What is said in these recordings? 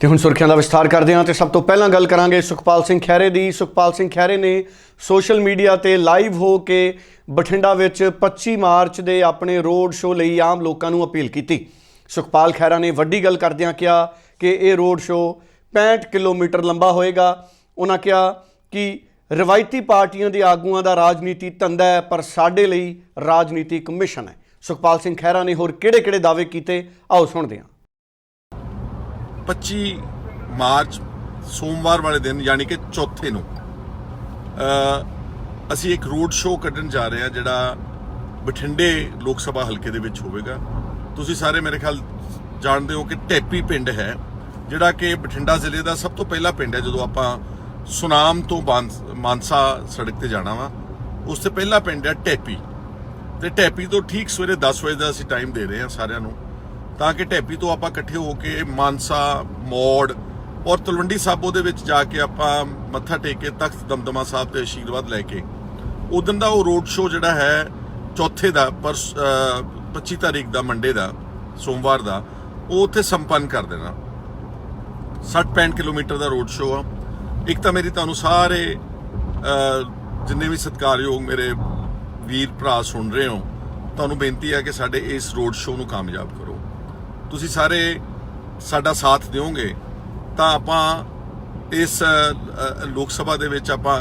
ਤੇ ਹੁਣ ਸੁਰਖੀਆਂ ਦਾ ਵਿਸਥਾਰ ਕਰਦੇ ਹਾਂ ਤੇ ਸਭ ਤੋਂ ਪਹਿਲਾਂ ਗੱਲ ਕਰਾਂਗੇ ਸੁਖਪਾਲ ਸਿੰਘ ਖਹਿਰੇ ਦੀ। ਸੁਖਪਾਲ ਸਿੰਘ ਖਹਿਰੇ ਨੇ ਸੋਸ਼ਲ ਮੀਡੀਆ ਤੇ ਲਾਈਵ ਹੋ ਕੇ ਬਠਿੰਡਾ ਵਿੱਚ 25 ਮਾਰਚ ਦੇ ਆਪਣੇ ਰੋਡ ਸ਼ੋਅ ਲਈ ਆਮ ਲੋਕਾਂ ਨੂੰ ਅਪੀਲ ਕੀਤੀ। ਸੁਖਪਾਲ ਖਹਿਰਾ ਨੇ ਵੱਡੀ ਗੱਲ ਕਰਦਿਆਂ ਕਿਹਾ ਕਿ ਇਹ ਰੋਡ ਸ਼ੋਅ 65 ਕਿਲੋਮੀਟਰ ਲੰਬਾ ਹੋਏਗਾ। ਉਹਨਾਂ ਕਿਹਾ ਕਿ ਰਵਾਇਤੀ ਪਾਰਟੀਆਂ ਦੇ ਆਗੂਆਂ ਦਾ ਰਾਜਨੀਤੀ ਧੰਦਾ ਹੈ, ਪਰ ਸਾਡੇ ਲਈ ਰਾਜਨੀਤੀ ਕਮਿਸ਼ਨ ਹੈ। ਸੁਖਪਾਲ ਸਿੰਘ ਖਹਿਰਾ ਨੇ ਹੋਰ ਕਿਹੜੇ-ਕਿਹੜੇ ਦਾਅਵੇ ਕੀਤੇ? ਆਓ ਸੁਣਦੇ ਹਾਂ। 25 ਮਾਰਚ, ਸੋਮਵਾਰ ਵਾਲੇ ਦਿਨ, ਯਾਨੀ ਕਿ ਚੌਥੇ ਨੂੰ ਅਸੀਂ ਇੱਕ ਰੋਡ ਸ਼ੋਅ ਕੱਢਣ ਜਾ ਰਹੇ ਹਾਂ, ਜਿਹੜਾ ਬਠਿੰਡੇ ਲੋਕ ਸਭਾ ਹਲਕੇ ਦੇ ਵਿੱਚ ਹੋਵੇਗਾ। ਤੁਸੀਂ ਸਾਰੇ ਮੇਰੇ ਖਿਆਲ ਜਾਣਦੇ ਹੋ ਕਿ ਟੈਪੀ ਪਿੰਡ ਹੈ, ਜਿਹੜਾ ਕਿ ਬਠਿੰਡਾ ਜ਼ਿਲ੍ਹੇ ਦਾ ਸਭ ਤੋਂ ਪਹਿਲਾ ਪਿੰਡ ਹੈ, ਜਦੋਂ ਆਪਾਂ ਸੁਨਾਮ ਤੋਂ ਬਾਂਸ- ਮਾਨਸਾ ਸੜਕ ਤੇ ਜਾਣਾ ਵਾ, ਉਸ ਤੋਂ ਪਹਿਲਾ ਪਿੰਡ ਹੈ ਟੈਪੀ। ਤੇ ਟੈਪੀ ਤੋਂ ਠੀਕ ਸਵੇਰੇ 10 ਵਜੇ ਦਾ ਅਸੀਂ ਟਾਈਮ ਦੇ ਰਹੇ ਹਾਂ ਸਾਰਿਆਂ ਨੂੰ। ਤਾਂ ਕਿ ਟੈਪੀ ਤੋਂ ਆਪਾਂ ਇਕੱਠੇ ਹੋ ਕੇ ਮਾਨਸਾ, ਮੋੜ ਔਰ ਤਲਵੰਡੀ ਸਾਬੋ ਦੇ ਵਿੱਚ ਜਾ ਕੇ ਆਪਾਂ ਮੱਥਾ ਟੇਕ ਕੇ ਤਖਤ ਦਮਦਮਾ ਸਾਹਿਬ ਤੇ ਆਸ਼ੀਰਵਾਦ ਲੈ ਕੇ ਉਦੋਂ ਦਾ ਉਹ ਰੋਡ ਸ਼ੋਅ ਜਿਹੜਾ ਹੈ ਚੌਥੇ ਦਾ ਪਰ 25 ਤਾਰੀਖ ਦਾ, ਮੰਡੇ ਦਾ, ਸੋਮਵਾਰ ਦਾ, ਉਹ ਉੱਥੇ ਸੰਪੰਨ ਕਰ ਦੇਣਾ। 60-65 ਕਿਲੋਮੀਟਰ ਦਾ ਰੋਡ ਸ਼ੋਅ ਆ। ਇੱਕ ਤਾਂ ਮੇਰੀ ਤੁਹਾਨੂੰ ਸਾਰੇ ਜਿੰਨੇ ਵੀ ਸਤਿਕਾਰਯੋਗ ਮੇਰੇ ਵੀਰ ਭਰਾ ਸੁਣ ਰਹੇ ਹੋ, ਤੁਹਾਨੂੰ ਬੇਨਤੀ ਹੈ ਕਿ ਸਾਡੇ ਇਸ ਰੋਡ ਸ਼ੋਅ ਨੂੰ ਕਾਮਯਾਬ ਕਰੋ। ਤੁਸੀਂ ਸਾਰੇ ਸਾਡਾ ਸਾਥ ਦਿਓਗੇ, ਤਾਂ ਆਪਾਂ ਇਸ ਲੋਕ ਸਭਾ ਦੇ ਵਿੱਚ ਆਪਾਂ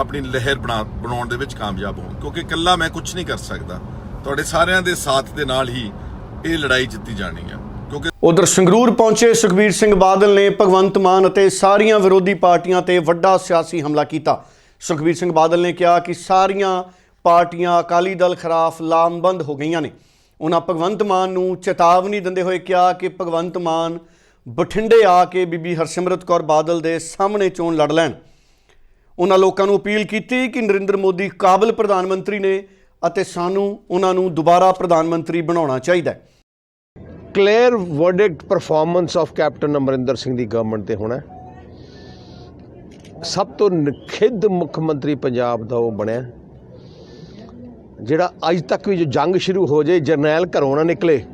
ਆਪਣੀ ਲਹਿਰ ਬਣਾ, ਬਣਾਉਣ ਦੇ ਵਿੱਚ ਕਾਮਯਾਬ ਹੋਵਾਂ ਕਿਉਂਕਿ ਇਕੱਲਾ ਮੈਂ ਕੁਝ ਨਹੀਂ ਕਰ ਸਕਦਾ। ਤੁਹਾਡੇ ਸਾਰਿਆਂ ਦੇ ਸਾਥ ਦੇ ਨਾਲ ਹੀ ਇਹ ਲੜਾਈ ਜਿੱਤੀ ਜਾਣੀ ਹੈ ਕਿਉਂਕਿ ਉਧਰ ਸੰਗਰੂਰ ਪਹੁੰਚੇ ਸੁਖਬੀਰ ਸਿੰਘ ਬਾਦਲ ਨੇ ਭਗਵੰਤ ਮਾਨ ਅਤੇ ਸਾਰੀਆਂ ਵਿਰੋਧੀ ਪਾਰਟੀਆਂ ਤੇ ਵੱਡਾ ਸਿਆਸੀ ਹਮਲਾ ਕੀਤਾ। ਸੁਖਬੀਰ ਸਿੰਘ ਬਾਦਲ ਨੇ ਕਿਹਾ ਕਿ ਸਾਰੀਆਂ ਪਾਰਟੀਆਂ ਅਕਾਲੀ ਦਲ ਖਿਲਾਫ ਲਾਮਬੰਦ ਹੋ ਗਈਆਂ ਨੇ। ਉਹਨਾਂ ਭਗਵੰਤ ਮਾਨ ਨੂੰ ਚੇਤਾਵਨੀ ਦਿੰਦੇ ਹੋਏ ਕਿਹਾ ਕਿ ਭਗਵੰਤ ਮਾਨ ਬਠਿੰਡੇ ਆ ਕੇ ਬੀਬੀ ਹਰਸਿਮਰਤ ਕੌਰ ਬਾਦਲ ਦੇ ਸਾਹਮਣੇ ਚੋਣ ਲੜ ਲੈਣ। ਉਹਨਾਂ ਲੋਕਾਂ ਨੂੰ ਅਪੀਲ ਕੀਤੀ ਕਿ ਨਰਿੰਦਰ ਮੋਦੀ ਕਾਬਲ ਪ੍ਰਧਾਨ ਮੰਤਰੀ ਨੇ ਅਤੇ ਸਾਨੂੰ ਉਹਨਾਂ ਨੂੰ ਦੁਬਾਰਾ ਪ੍ਰਧਾਨ ਮੰਤਰੀ ਬਣਾਉਣਾ ਚਾਹੀਦਾ ਹੈ। Clear verdict performance of captain Amarinder Singh the government ਤੇ ਹੋਣਾ ਸਭ ਤੋਂ ਨਖਿੱਧ ਮੁੱਖ ਮੰਤਰੀ ਪੰਜਾਬ ਦਾ ਉਹ ਬਣਿਆ ਜਿਹੜਾ ਅੱਜ ਤੱਕ ਵੀ ਜੋ ਜੰਗ ਸ਼ੁਰੂ ਹੋ ਜਾਏ, ਜਰਨੈਲ ਘਰੋਂ ਨਾ ਨਿਕਲੇ।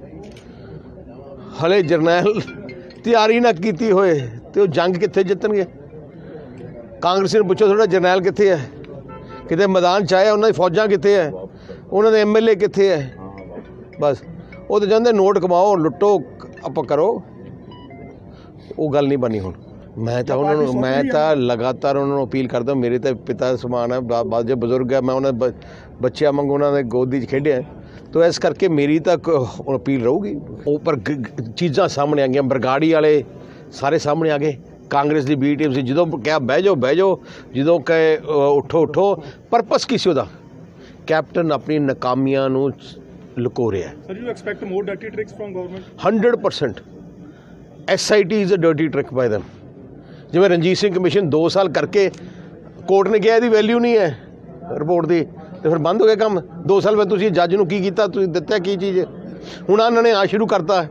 ਹਲੇ ਜਰਨੈਲ ਤਿਆਰੀ ਨਾ ਕੀਤੀ ਹੋਏ ਤੇ ਉਹ ਜੰਗ ਕਿੱਥੇ ਜਿੱਤਣਗੇ? ਕਾਂਗਰਸੀ ਨੂੰ ਪੁੱਛੋ ਤੁਹਾਡਾ ਜਰਨੈਲ ਕਿੱਥੇ ਹੈ? ਕਿਤੇ ਮੈਦਾਨ ਚ ਆਇਆ, ਉਹਨਾਂ ਦੀ ਫੌਜਾਂ ਕਿੱਥੇ ਹੈ? ਉਹਨਾਂ ਦੇ ਐਮਐਲਏ ਕਿੱਥੇ ਹੈ? ਬਸ, ਉਹ ਤਾਂ ਜਾਂਦੇ ਨੋਟ ਕਮਾਓ, ਲੁੱਟੋ ਆਪਾਂ ਕਰੋ। ਉਹ ਗੱਲ ਨਹੀਂ ਬਣੀ ਹੁਣ। ਮੈਂ ਤਾਂ ਉਹਨਾਂ ਨੂੰ ਮੈਂ ਤਾਂ ਲਗਾਤਾਰ ਉਹਨਾਂ ਨੂੰ ਅਪੀਲ ਕਰਦਾ ਮੇਰੇ ਤਾਂ ਪਿਤਾ ਸਮਾਨ ਹੈ ਬਾ- ਬਾਅਦ ਜੇ ਬਜ਼ੁਰਗ ਹੈ ਮੈਂ ਉਹਨਾਂ ਬੱਚਿਆਂ ਵਾਂਗੂ ਉਹਨਾਂ ਦੇ ਗੋਦੀ 'ਚ ਖੇਡਿਆ ਤੋ ਇਸ ਕਰਕੇ ਮੇਰੀ ਤਾਂ ਅਪੀਲ ਰਹੂਗੀ। ਉਹ ਪਰ ਚੀਜ਼ਾਂ ਸਾਹਮਣੇ ਆ ਗਈਆਂ ਬਰਗਾੜੀ ਵਾਲੇ ਸਾਰੇ ਸਾਹਮਣੇ ਆ ਗਏ। ਕਾਂਗਰਸ ਦੀ ਬੀ ਟੀਮ ਸੀ ਜਦੋਂ ਕਿਹਾ ਬਹਿ ਜਾਓ ਬਹਿ ਜਾਓ ਜਦੋਂ ਕਹੇ ਉੱਠੋ ਉੱਠੋ ਪਰਪਸ ਕੀ ਸੀ ਉਹਦਾ? ਕੈਪਟਨ ਆਪਣੀ ਨਾਕਾਮੀਆਂ ਨੂੰ ਲੁਕੋ ਰਿਹਾ ਹੈ। Sir, you expect more dirty tricks from government? 100% SIT is a dirty trick by them ਜਿਵੇਂ ਰਣਜੀਤ ਸਿੰਘ ਕਮਿਸ਼ਨ 2 ਸਾਲ ਕਰਕੇ ਕੋਰਟ ਨੇ ਕਿਹਾ ਇਹਦੀ ਵੈਲਿਊ ਨਹੀਂ ਹੈ ਰਿਪੋਰਟ ਦੀ, ਤੇ ਫਿਰ ਬੰਦ ਹੋ ਗਿਆ ਕੰਮ। 2 ਸਾਲ ਬਾਅਦ ਤੁਸੀਂ ਜੱਜ ਨੂੰ ਕੀ ਕੀਤਾ? ਤੁਸੀਂ ਦਿੱਤਾ ਕੀ ਚੀਜ਼? ਹੁਣ ਇਹਨਾਂ ਨੇ ਆ ਸ਼ੁਰੂ ਕਰਤਾ।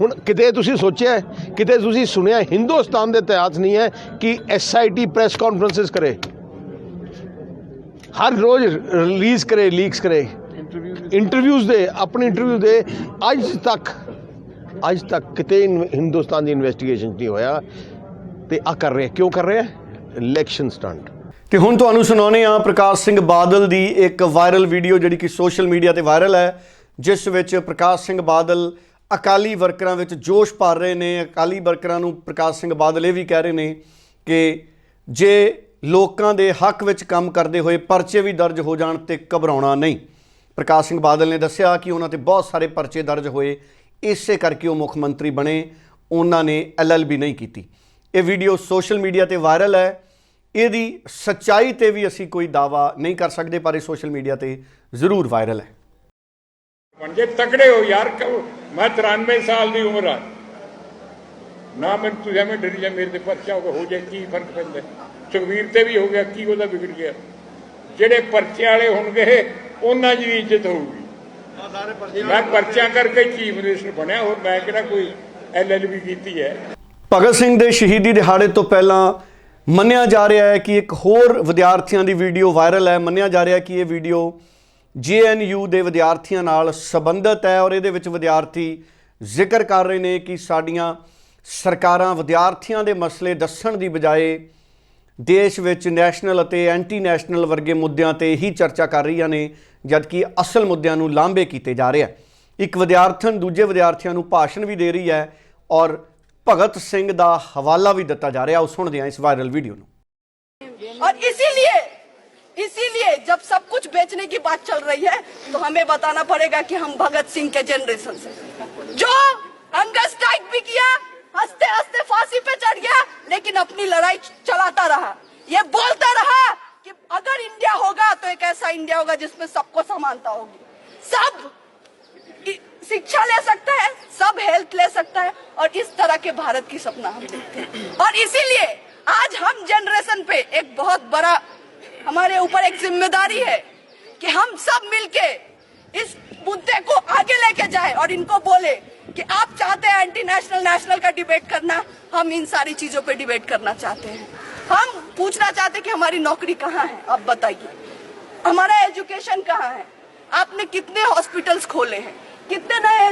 ਹੁਣ ਕਿਤੇ ਤੁਸੀਂ ਸੋਚਿਆ ਕਿਤੇ ਤੁਸੀਂ ਸੁਣਿਆ ਹਿੰਦੁਸਤਾਨ ਦੇ ਇਤਿਹਾਸ ਨਹੀਂ ਹੈ ਕਿ SIT ਪ੍ਰੈਸ ਕਾਨਫਰੰਸਸ ਕਰੇ। ਹਰ ਰੋਜ਼ ਰਿਲੀਜ਼ ਕਰੇ ਲੀਕਸ ਕਰੇ। ਇੰਟਰਵਿਊਜ਼ ਦੇ, ਆਪਣੇ ਇੰਟਰਵਿਊ ਦੇ, ਅੱਜ ਤੱਕ ਅੱਜ ਤੱਕ ਕਿਤੇ ਹਿੰਦੁਸਤਾਨ ਦੀ ਇਨਵੈਸਟੀਗੇਸ਼ਨ ਨਹੀਂ ਹੋਇਆ। ਤੇ ਆ ਕਰ ਰਹੇ ਕਿਉਂ ਕਰ ਰਹੇ ਇਲੈਕਸ਼ਨ ਸਟੰਟ ਤੇ ਹੁਣ ਤੁਹਾਨੂੰ ਸੁਣਾਉਨੇ ਆ ਪ੍ਰਕਾਸ਼ ਸਿੰਘ ਬਾਦਲ ਦੀ ਇੱਕ ਵਾਇਰਲ ਵੀਡੀਓ ਜਿਹੜੀ ਕਿ ਸੋਸ਼ਲ ਮੀਡੀਆ ਤੇ ਵਾਇਰਲ ਹੈ, ਜਿਸ ਵਿੱਚ ਪ੍ਰਕਾਸ਼ ਸਿੰਘ ਬਾਦਲ ਅਕਾਲੀ ਵਰਕਰਾਂ ਵਿੱਚ ਜੋਸ਼ ਭਰ ਰਹੇ ਨੇ। ਅਕਾਲੀ ਵਰਕਰਾਂ ਨੂੰ ਪ੍ਰਕਾਸ਼ ਸਿੰਘ ਬਾਦਲ ਇਹ ਵੀ ਕਹਿ ਰਹੇ ਨੇ ਕਿ ਜੇ ਲੋਕਾਂ ਦੇ ਹੱਕ ਵਿੱਚ ਕੰਮ ਕਰਦੇ ਹੋਏ ਪਰਚੇ ਵੀ ਦਰਜ ਹੋ ਜਾਣ ਤੇ ਘਬਰਾਉਣਾ ਨਹੀਂ। ਪ੍ਰਕਾਸ਼ ਸਿੰਘ ਬਾਦਲ ਨੇ ਦੱਸਿਆ ਕਿ ਉਹਨਾਂ ਤੇ ਬਹੁਤ ਸਾਰੇ ਪਰਚੇ ਦਰਜ ਹੋਏ। ਇਸੇ ਕਰਕੇ ਉਹ ਮੁੱਖ ਮੰਤਰੀ ਬਣੇ। ਉਹਨਾਂ ਨੇ ਐਲਐਲਬੀ ਨਹੀਂ ਕੀਤੀ। ਇਹ ਵੀਡੀਓ ਸੋਸ਼ਲ ਮੀਡੀਆ ਤੇ ਵਾਇਰਲ ਹੈ। ਇਹਦੀ ਸੱਚਾਈ ਤੇ ਵੀ ਅਸੀਂ ਕੋਈ ਦਾਵਾ ਨਹੀਂ ਕਰ ਸਕਦੇ ਪਰ ਇਹ ਸੋਸ਼ਲ ਮੀਡੀਆ ਤੇ ਜ਼ਰੂਰ ਵਾਇਰਲ ਹੈ। ਬਣ ਜੇ ਤਕੜੇ ਹੋ ਯਾਰ ਕਹੋ, ਮੈਂ 93 ਸਾਲ ਦੀ ਉਮਰ ਆ। ਨਾ ਮੈਂ ਤੁਸੀਂ ਐਵੇਂ ਡਰੀ ਜਾ ਮੇਰੇ ਤੇ ਪਰਚਾ ਹੋ ਗਿਆ ਹੋ ਜਾਏ ਕੀ ਫ਼ਰਕ ਪੈਂਦਾ? ਸੁਖਵੀਰ ਤੇ ਵੀ ਹੋ ਗਿਆ ਕੀ ਉਹਦਾ ਵਿਗੜ ਗਿਆ? ਜਿਹੜੇ ਪਰਚੇ ਵਾਲੇ ਹੋਣਗੇ ਉਹਨਾਂ ਦੀ ਵੀ ਇੱਜ਼ਤ ਹੋਊਗੀ। ਮੈਂ ਪਰਚਿਆਂ ਕਰਕੇ ਚੀਫ ਮਿਨਿਸਟਰ ਬਣਿਆ ਹੋਰ ਮੈਂ ਕਿਹੜਾ ਕੋਈ ਐਲਐਲਬੀ ਕੀਤੀ ਹੈ? ਭਗਤ ਸਿੰਘ ਦੇ ਸ਼ਹੀਦੀ ਦਿਹਾੜੇ ਤੋਂ ਪਹਿਲਾਂ ਮੰਨਿਆ ਜਾ ਰਿਹਾ ਹੈ ਕਿ ਇੱਕ ਹੋਰ ਵਿਦਿਆਰਥੀਆਂ ਦੀ ਵੀਡੀਓ ਵਾਇਰਲ ਹੈ। ਮੰਨਿਆ ਜਾ ਰਿਹਾ ਕਿ ਇਹ ਵੀਡੀਓ ਜੀਐਨਯੂ ਦੇ ਵਿਦਿਆਰਥੀਆਂ ਨਾਲ ਸੰਬੰਧਿਤ ਹੈ ਔਰ ਇਹਦੇ ਵਿੱਚ ਵਿਦਿਆਰਥੀ ਜ਼ਿਕਰ ਕਰ ਰਹੇ ਨੇ ਕਿ ਸਾਡੀਆਂ ਸਰਕਾਰਾਂ ਵਿਦਿਆਰਥੀਆਂ ਦੇ ਮਸਲੇ ਦੱਸਣ ਦੀ ਬਜਾਏ ਦੇਸ਼ ਵਿੱਚ ਨੈਸ਼ਨਲ ਅਤੇ ਐਂਟੀ ਨੈਸ਼ਨਲ ਵਰਗੇ ਮੁੱਦਿਆਂ ਤੇ ਹੀ ਚਰਚਾ ਕਰ ਰਹੀਆਂ ਨੇ, ਜਦਕਿ ਅਸਲ ਮੁੱਦਿਆਂ ਨੂੰ ਲਾਂਭੇ ਕੀਤੇ ਜਾ ਰਹੇ ਹੈ। ਇੱਕ ਵਿਦਿਆਰਥਣ ਦੂਜੇ ਵਿਦਿਆਰਥੀਆਂ ਨੂੰ ਭਾਸ਼ਣ ਵੀ ਦੇ ਰਹੀ ਹੈ ਔਰ ਭਗਤ ਸਿੰਘ ਦਾ ਹਵਾਲਾ ਵੀ ਦਿੱਤਾ ਜਾ ਰਿਹਾ ਉਹ ਸੁਣਦੇ ਹਾਂ ਇਸ ਵਾਇਰਲ ਵੀਡੀਓ ਨੂੰ और इसीलिए इसीलिए जब सब कुछ बेचने की बात चल रही है तो हमें बताना पड़ेगा कि हम भगत सिंह के जनरेशन से जो हंगर स्ट्राइक भी किया हंसते हंसते फांसी पे चढ़ गया लेकिन अपनी लड़ाई चलाता रहा ये बोलता रहा कि अगर इंडिया होगा तो एक ऐसा इंडिया होगा जिसमें सबको समानता होगी सब इ- शिक्षा ले सकता है, सब हेल्थ ले सकता है और इस तरह के भारत की सपना हम देखते हैं। और इसीलिए आज हम जनरेशन पे एक बहुत बड़ा, हमारे ऊपर एक ज़िम्मेदारी है कि हम सब मिलके इस मुद्दे को आगे लेके जाए और इनको बोले कि आप चाहते हैं एंटी नेशनल नेशनल का डिबेट करना, हम इन सारी चीज़ों पे डिबेट करना चाहते हैं। हम पूछना चाहते हैं कि हमारी नौकरी कहाँ है, आप बताइए। हमारा एजुकेशन कहाँ है? आपने कितने हॉस्पिटल्स खोले हैं? कितने नए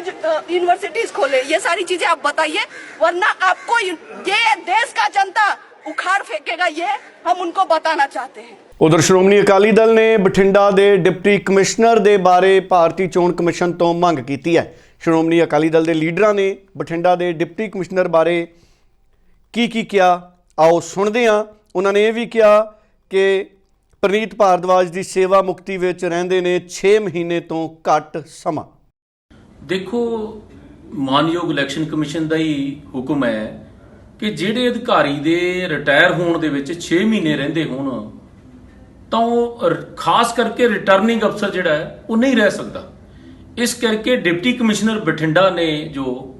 यूनिवर्सिटीज खोले ये सारी चीजें आप बताइए वरना आपको ये देश का जनता उखाड़ फेंकेगा ये हम उनको बताना चाहते हैं ਉਧਰ ਸ਼੍ਰੋਮਣੀ ਅਕਾਲੀ ਦਲ ਨੇ ਬਠਿੰਡਾ ਦੇ ਡਿਪਟੀ ਕਮਿਸ਼ਨਰ ਦੇ ਬਾਰੇ ਭਾਰਤੀ ਚੋਣ ਕਮਿਸ਼ਨ ਤੋਂ ਮੰਗ ਕੀਤੀ ਹੈ ਸ਼੍ਰੋਮਣੀ ਅਕਾਲੀ ਦਲ ਦੇ ਲੀਡਰਾਂ ਨੇ ਬਠਿੰਡਾ ਦੇ ਡਿਪਟੀ ਕਮਿਸ਼ਨਰ ਬਾਰੇ ਕੀ ਕੀ ਕਿਹਾ ਆਓ ਸੁਣਦੇ ਹਾਂ ਉਹਨਾਂ ਨੇ ਇਹ ਵੀ ਕਿਹਾ ਕਿ ਪ੍ਰਨੀਤ ਭਾਰਦਵਾਜ ਦੀ ਸੇਵਾ ਮੁਕਤੀ ਵਿੱਚ ਰਹਿੰਦੇ ਨੇ 6 ਮਹੀਨੇ ਤੋਂ ਘੱਟ ਸਮਾਂ ਦੇਖੋ, ਮਾਨਯੋਗ ਇਲੈਕਸ਼ਨ ਕਮਿਸ਼ਨ ਦਾ ਹੀ ਹੁਕਮ ਹੈ ਕਿ ਜਿਹੜੇ ਅਧਿਕਾਰੀ ਦੇ ਰਿਟਾਇਰ ਹੋਣ ਦੇ ਵਿੱਚ 6 ਮਹੀਨੇ ਰਹਿੰਦੇ ਹੋਣ, ਤਾਂ ਉਹ ਖਾਸ ਕਰਕੇ ਰਿਟਰਨਿੰਗ ਅਫਸਰ ਜਿਹੜਾ ਹੈ, ਉਹ ਨਹੀਂ ਰਹਿ ਸਕਦਾ। ਇਸ ਕਰਕੇ ਡਿਪਟੀ ਕਮਿਸ਼ਨਰ ਬਠਿੰਡਾ ਨੇ ਜੋ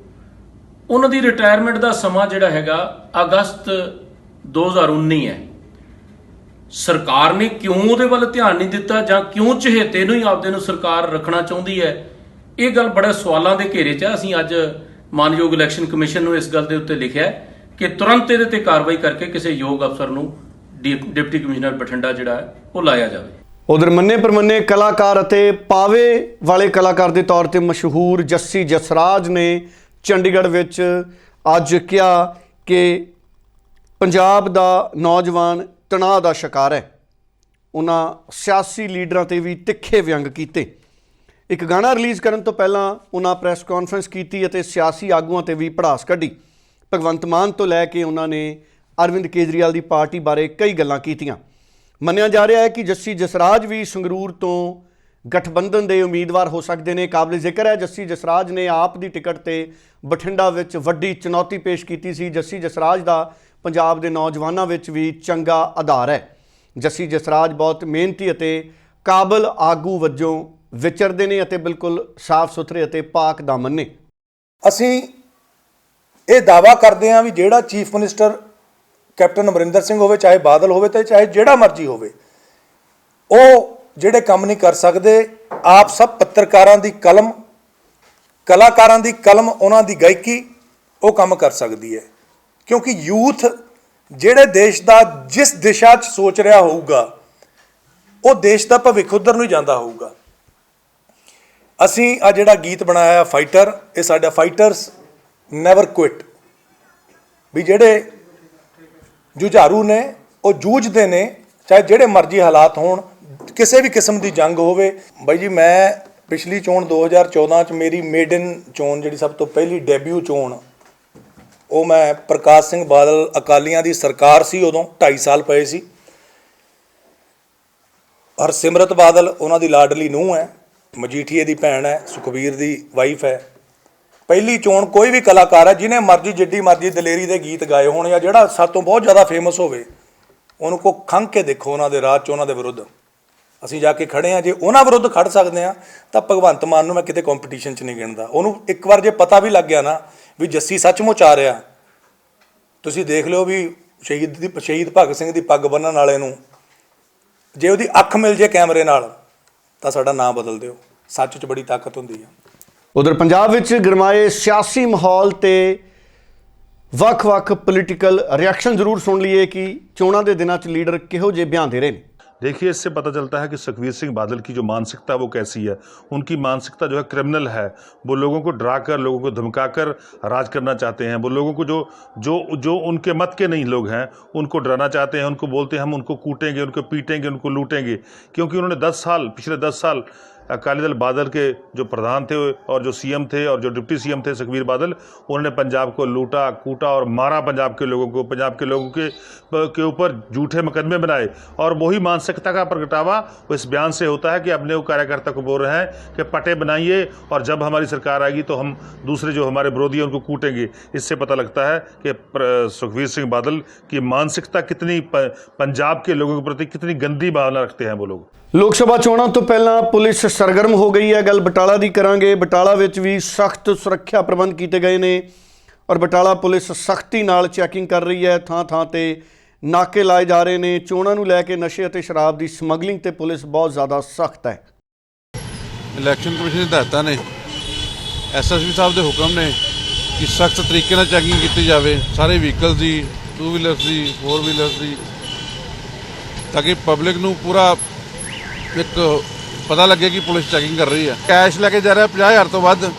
ਉਹਨਾਂ ਦੀ ਰਿਟਾਇਰਮੈਂਟ ਦਾ ਸਮਾਂ ਜਿਹੜਾ ਹੈਗਾ, ਅਗਸਤ 2019 ਹੈ। ਸਰਕਾਰ ਨੇ ਕਿਉਂ ਉਹਦੇ ਵੱਲ ਧਿਆਨ ਨਹੀਂ ਦਿੱਤਾ ਜਾਂ ਕਿਉਂ ਚਹੇਤੇ ਨੂੰ ਹੀ ਆਪਦੇ ਨੂੰ ਸਰਕਾਰ ਰੱਖਣਾ ਚਾਹੁੰਦੀ ਹੈ? ਇਹ ਗੱਲ ਬੜੇ ਸਵਾਲਾਂ ਦੇ ਘੇਰੇ 'ਚ ਅਸੀਂ ਅੱਜ ਮਾਨਯੋਗ ਇਲੈਕਸ਼ਨ ਕਮਿਸ਼ਨ ਨੂੰ ਇਸ ਗੱਲ ਦੇ ਉੱਤੇ ਲਿਖਿਆ ਕਿ ਤੁਰੰਤ ਇਹਦੇ ਤੇ ਕਾਰਵਾਈ ਕਰਕੇ ਕਿਸੇ ਯੋਗ ਅਫਸਰ ਨੂੰ ਡੀ- ਡਿਪਟੀ ਕਮਿਸ਼ਨਰ ਬਠਿੰਡਾ ਜਿਹੜਾ ਉਹ ਲਾਇਆ ਜਾਵੇ। ਉਧਰ ਮੰਨੇ ਪ੍ਰਮੰਨੇ ਕਲਾਕਾਰ ਅਤੇ ਪਾਵੇ ਵਾਲੇ ਕਲਾਕਾਰ ਦੇ ਤੌਰ ਤੇ ਮਸ਼ਹੂਰ ਜੱਸੀ ਜਸਰਾਜ ਨੇ ਚੰਡੀਗੜ੍ਹ ਵਿੱਚ ਅੱਜ ਕਿਹਾ ਕਿ ਪੰਜਾਬ ਦਾ ਨੌਜਵਾਨ ਤਣਾਅ ਦਾ ਸ਼ਿਕਾਰ ਹੈ। ਉਹਨਾਂ ਸਿਆਸੀ ਲੀਡਰਾਂ ਤੇ ਵੀ ਤਿੱਖੇ ਵਿਅੰਗ ਕੀਤੇ। ਇੱਕ ਗਾਣਾ ਰਿਲੀਜ਼ ਕਰਨ ਤੋਂ ਪਹਿਲਾਂ ਉਹਨਾਂ ਪ੍ਰੈਸ ਕਾਨਫਰੰਸ ਕੀਤੀ ਅਤੇ ਸਿਆਸੀ ਆਗੂਆਂ ਤੇ ਵੀ ਪੜਾਸ ਕੱਢੀ। ਭਗਵੰਤ ਮਾਨ ਤੋਂ ਲੈ ਕੇ ਉਹਨਾਂ ਨੇ ਅਰਵਿੰਦ ਕੇਜਰੀਵਾਲ ਦੀ ਪਾਰਟੀ ਬਾਰੇ ਕਈ ਗੱਲਾਂ ਕੀਤੀਆਂ। ਮੰਨਿਆ ਜਾ ਰਿਹਾ ਹੈ ਕਿ ਜੱਸੀ ਜਸਰਾਜ ਵੀ ਸੰਗਰੂਰ ਤੋਂ ਗਠਬੰਧਨ ਦੇ ਉਮੀਦਵਾਰ ਹੋ ਸਕਦੇ ਨੇ। ਕਾਬਲੇ ਜ਼ਿਕਰ ਹੈ, ਜੱਸੀ ਜਸਰਾਜ ਨੇ ਆਪ ਦੀ ਟਿਕਟ ਤੇ ਬਠਿੰਡਾ ਵਿੱਚ ਵੱਡੀ ਚੁਣੌਤੀ ਪੇਸ਼ ਕੀਤੀ ਸੀ। ਜੱਸੀ ਜਸਰਾਜ ਦਾ ਪੰਜਾਬ ਦੇ ਨੌਜਵਾਨਾਂ ਵਿੱਚ ਵੀ ਚੰਗਾ ਆਧਾਰ ਹੈ। ਜੱਸੀ ਜਸਰਾਜ ਬਹੁਤ ਮਿਹਨਤੀ ਅਤੇ ਕਾਬਲ ਆਗੂ ਵਜੋਂ ਵਿਚਰਦੇ ਨੇ ਅਤੇ ਬਿਲਕੁਲ ਸਾਫ਼ ਸੁਥਰੇ ਅਤੇ ਪਾਕ ਦਾਮਨ ਨੇ। ਅਸੀਂ ਇਹ ਦਾਵਾ ਕਰਦੇ ਹਾਂ ਵੀ ਜਿਹੜਾ chief minister captain Amarinder Singh ਹੋਵੇ, ਚਾਹੇ ਬਾਦਲ ਹੋਵੇ ਤੇ ਚਾਹੇ ਜਿਹੜਾ ਮਰਜ਼ੀ ਹੋਵੇ, ਉਹ ਜਿਹੜੇ ਕੰਮ ਨਹੀਂ ਕਰ ਸਕਦੇ, ਆਪ ਸਭ ਪੱਤਰਕਾਰਾਂ ਦੀ ਕਲਮ, ਕਲਾਕਾਰਾਂ ਦੀ ਕਲਮ, ਉਹਨਾਂ ਦੀ ਗਾਇਕੀ, ਉਹ ਕੰਮ ਕਰ ਸਕਦੀ ਹੈ। ਕਿਉਂਕਿ ਯੂਥ ਜਿਹੜੇ ਦੇਸ਼ ਦਾ ਜਿਸ ਦਿਸ਼ਾ 'ਚ ਸੋਚ ਰਿਹਾ ਹੋਊਗਾ, ਉਹ ਦੇਸ਼ ਦਾ ਭਵਿੱਖ ਉਧਰ ਨੂੰ ਹੀ ਜਾਂਦਾ ਹੋਊਗਾ। ਅਸੀਂ ਆ ਜਿਹੜਾ ਗੀਤ ਬਣਾਇਆ ਫਾਈਟਰ ਇਹ ਸਾਡਾ ਫਾਈਟਰਸ ਨੈਵਰ ਕੁਇਟ ਵੀ ਜਿਹੜੇ ਜੁਝਾਰੂ ਨੇ, ਉਹ ਜੂਝਦੇ ਨੇ, ਚਾਹੇ ਜਿਹੜੇ ਮਰਜ਼ੀ ਹਾਲਾਤ ਹੋਣ, ਕਿਸੇ ਵੀ ਕਿਸਮ ਦੀ ਜੰਗ ਹੋਵੇ। ਬਾਈ ਜੀ, ਮੈਂ ਪਿਛਲੀ ਚੋਣ 2014 ਚ ਮੇਰੀ ਮੇਡਨ ਚੋਣ ਜਿਹੜੀ ਸਭ ਤੋਂ ਪਹਿਲੀ ਡੈਬਿਊ ਚੋਣ, ਉਹ ਮੈਂ ਪ੍ਰਕਾਸ਼ ਸਿੰਘ ਬਾਦਲ ਅਕਾਲੀਆਂ ਦੀ ਸਰਕਾਰ ਸੀ, ਉਦੋਂ 2.5 ਸਾਲ ਪਏ ਸੀ। ਹਰਸਿਮਰਤ ਬਾਦਲ, ਉਹਨਾਂ ਦੀ ਲਾਡਲੀ ਨੂੰਹ ਹੈ। ਮਜੀਠੀਏ ਦੀ ਭੈਣ ਹੈ, ਸੁਖਬੀਰ ਦੀ ਵਾਈਫ ਹੈ। ਪਹਿਲੀ ਚੋਣ ਕੋਈ ਵੀ ਕਲਾਕਾਰ ਹੈ, ਜਿਹਨੇ ਮਰਜ਼ੀ ਜਿੱਡੀ ਮਰਜ਼ੀ ਦਲੇਰੀ ਦੇ ਗੀਤ ਗਾਏ ਹੋਣ ਜਾਂ ਜਿਹੜਾ ਸਭ ਤੋਂ ਬਹੁਤ ਜ਼ਿਆਦਾ ਫੇਮਸ ਹੋਵੇ, ਉਹਨੂੰ ਕੋ ਖੰਘ ਕੇ ਦੇਖੋ ਉਹਨਾਂ ਦੇ ਰਾਜ ਚ, ਉਹਨਾਂ ਦੇ ਵਿਰੁੱਧ। ਅਸੀਂ ਜਾ ਕੇ ਖੜੇ ਆ ਜੇ ਉਹਨਾਂ ਵਿਰੁੱਧ ਖੜ ਸਕਦੇ ਆ ਤਾਂ ਭਗਵੰਤ ਮਾਨ ਨੂੰ ਮੈਂ ਕਿਤੇ ਕੰਪੀਟੀਸ਼ਨ 'ਚ ਨਹੀਂ ਗਿਣਦਾ। ਉਹਨੂੰ ਇੱਕ ਵਾਰ ਜੇ ਪਤਾ ਵੀ ਲੱਗ ਗਿਆ ਨਾ ਵੀ ਜੱਸੀ ਸੱਚਮੁੱਚ ਆ ਰਿਹਾ, ਤੁਸੀਂ ਦੇਖ ਲਿਓ ਵੀ ਸ਼ਹੀਦ ਦੀ, ਸ਼ਹੀਦ ਭਗਤ ਸਿੰਘ ਦੀ ਪੱਗ ਬੰਨਣ ਵਾਲੇ ਨੂੰ, ਜੇ ਉਹਦੀ ਅੱਖ ਮਿਲ ਜੇ ਕੈਮਰੇ ਨਾਲ ਤਾਂ ਸਾਡਾ ਨਾਂ ਬਦਲ ਦਿਓ। ਸੱਚ 'ਚ ਬੜੀ ਤਾਕਤ ਹੁੰਦੀ ਆ। ਉਧਰ ਪੰਜਾਬ ਵਿੱਚ ਗਰਮਾਏ ਸਿਆਸੀ ਮਾਹੌਲ ਤੇ ਵੱਖ-ਵੱਖ ਪੋਲੀਟੀਕਲ ਰਿਐਕਸ਼ਨ ਜ਼ਰੂਰ ਸੁਣ ਲਈਏ ਕਿ ਚੋਣਾਂ ਦੇ ਦਿਨਾਂ 'ਚ ਲੀਡਰ ਕਿਹੋ ਜਿਹੇ ਬਿਆਨ ਦੇ ਰਹੇ ਨੇ। देखिए, इससे पता चलता है कि सुखवीर सिंह बादल की जो मानसिकता वो कैसी है। उनकी मानसिकता जो है क्रिमिनल है। वो लोगों को डरा कर लोगों को धमका कर राज करना चाहते हैं। वो लोगों को जो जो जो उनके मत के नहीं लोग हैं, उनको डराना चाहते हैं। उनको बोलते हैं, हम उनको कूटेंगे, उनको पीटेंगे, उनको लूटेंगे। क्योंकि उन्होंने दस साल, पिछले दस साल अकाली दल बादल के जो प्रधान थे और जो सीएम थे और जो डिप्टी सीएम थे सुखबीर बादल, उन्होंने पंजाब को लूटा, कूटा और मारा पंजाब के लोगों को, पंजाब के लोगों के के ऊपर झूठे मुकदमे बनाए। और वही मानसिकता का प्रगटावा इस बयान से होता है कि अपने वो कार्यकर्ता को बोल रहे हैं कि पटे बनाइए और जब हमारी सरकार आएगी तो हम दूसरे जो हमारे विरोधी हैं उनको कूटेंगे। इससे पता लगता है कि सुखबीर सिंह बादल की मानसिकता कितनी पंजाब के लोगों के प्रति कितनी गंदी भावना रखते हैं वो लोग। ਲੋਕ ਸਭਾ ਚੋਣਾਂ ਤੋਂ ਪਹਿਲਾਂ ਪੁਲਿਸ ਸਰਗਰਮ ਹੋ ਗਈ ਹੈ। ਗੱਲ ਬਟਾਲਾ ਦੀ ਕਰਾਂਗੇ। ਬਟਾਲਾ ਵਿੱਚ ਵੀ ਸਖਤ ਸੁਰੱਖਿਆ ਪ੍ਰਬੰਧ ਕੀਤੇ ਗਏ ਨੇ ਔਰ ਬਟਾਲਾ ਪੁਲਿਸ ਸਖਤੀ ਨਾਲ ਚੈਕਿੰਗ ਕਰ ਰਹੀ ਹੈ। ਥਾਂ ਥਾਂ ਤੇ ਨਾਕੇ ਲਾਏ ਜਾ ਰਹੇ ਨੇ। ਚੋਣਾਂ ਨੂੰ ਲੈ ਕੇ ਨਸ਼ੇ ਅਤੇ ਸ਼ਰਾਬ ਦੀ ਸਮਗਲਿੰਗ ਤੇ ਪੁਲਿਸ ਬਹੁਤ ਜ਼ਿਆਦਾ ਸਖਤ ਹੈ। ਇਲੈਕਸ਼ਨ ਕਮਿਸ਼ਨ ਦੀ ਹਦਾਇਤਾਂ ਨੇ ਐਸਐਸਪੀ ਸਾਹਿਬ ਦੇ ਹੁਕਮ ਨੇ ਕਿ ਸਖਤ ਤਰੀਕੇ ਨਾਲ ਚੈਕਿੰਗ ਕੀਤੀ ਜਾਵੇ। ਸਾਰੇ ਵਹੀਕਲ ਦੀ ਟੂ ਵੀਲਰਸ ਦੀ ਫੋਰ ਵੀਲਰਸ ਦੀ, ਤਾਂ ਕਿ ਪਬਲਿਕ ਨੂੰ ਪੂਰਾ ਇੱਕ ਪਤਾ ਲੱਗੇ ਕਿ ਪੁਲਿਸ ਚੈਕਿੰਗ ਕਰ ਰਹੀ ਹੈ ਕੈਸ਼ ਲੈ ਕੇ ਜਾ ਰਿਹਾ 50000 ਤੋਂ ਵੱਧ,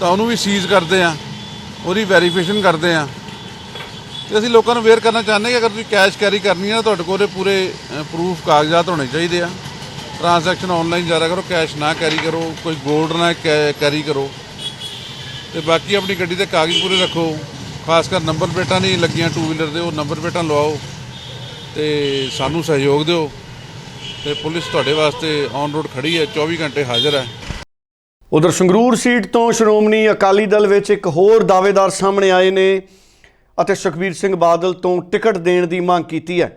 ਤਾਂ ਉਹਨੂੰ ਵੀ ਸੀਜ਼ ਕਰਦੇ ਆ, ਉਹਦੀ ਵੈਰੀਫਿਕੇਸ਼ਨ ਕਰਦੇ ਆ। ਤੇ ਅਸੀਂ ਲੋਕਾਂ ਨੂੰ ਅਵੇਅਰ ਕਰਨਾ ਚਾਹੁੰਦੇ ਕਿ ਅਗਰ ਤੁਸੀਂ ਕੈਸ਼ ਕੈਰੀ ਕਰਨੀ ਹੈ ਤਾਂ ਤੁਹਾਡੇ ਕੋਲ ਪੂਰੇ ਪ੍ਰੂਫ ਕਾਗਜ਼ਾਤ ਹੋਣੇ ਚਾਹੀਦੇ ਆ। ਟ੍ਰਾਂਜੈਕਸ਼ਨ ਆਨਲਾਈਨ ਜ਼ਿਆਦਾ ਕਰੋ ਕੈਸ਼ ਨਾ ਕੈਰੀ ਕਰੋ, ਕੋਈ ਗੋਲਡ ਨਾ ਕੈ- ਕੈਰੀ ਕਰੋ। ਤੇ ਬਾਕੀ ਆਪਣੀ ਗੱਡੀ ਦੇ ਕਾਗਜ਼ ਪੂਰੇ ਰੱਖੋ, ਖਾਸ ਕਰ ਨੰਬਰ ਪਲੇਟਾਂ ਨਹੀਂ ਲੱਗੀਆਂ ਟੂ ਵੀਲਰ ਦੇ, ਉਹ ਨੰਬਰ ਪਲੇਟਾਂ ਲਵਾਓ। ਤੇ ਸਾਨੂੰ ਸਹਿਯੋਗ ਦਿਓ। ਤੇ ਪੁਲਿਸ ਤੁਹਾਡੇ ਵਾਸਤੇ ਔਨ ਰੋਡ ਖੜੀ ਹੈ 24 ਘੰਟੇ ਹਾਜ਼ਰ ਹੈ। ਉਧਰ ਸੰਗਰੂਰ ਸੀਟ ਤੋਂ ਸ਼੍ਰੋਮਣੀ ਅਕਾਲੀ ਦਲ ਵਿੱਚ ਇੱਕ ਹੋਰ ਦਾਅਵੇਦਾਰ ਸਾਹਮਣੇ ਆਏ ਨੇ ਅਤੇ ਸੁਖਬੀਰ ਸਿੰਘ ਬਾਦਲ ਤੋਂ ਟਿਕਟ ਦੇਣ ਦੀ ਮੰਗ ਕੀਤੀ ਹੈ।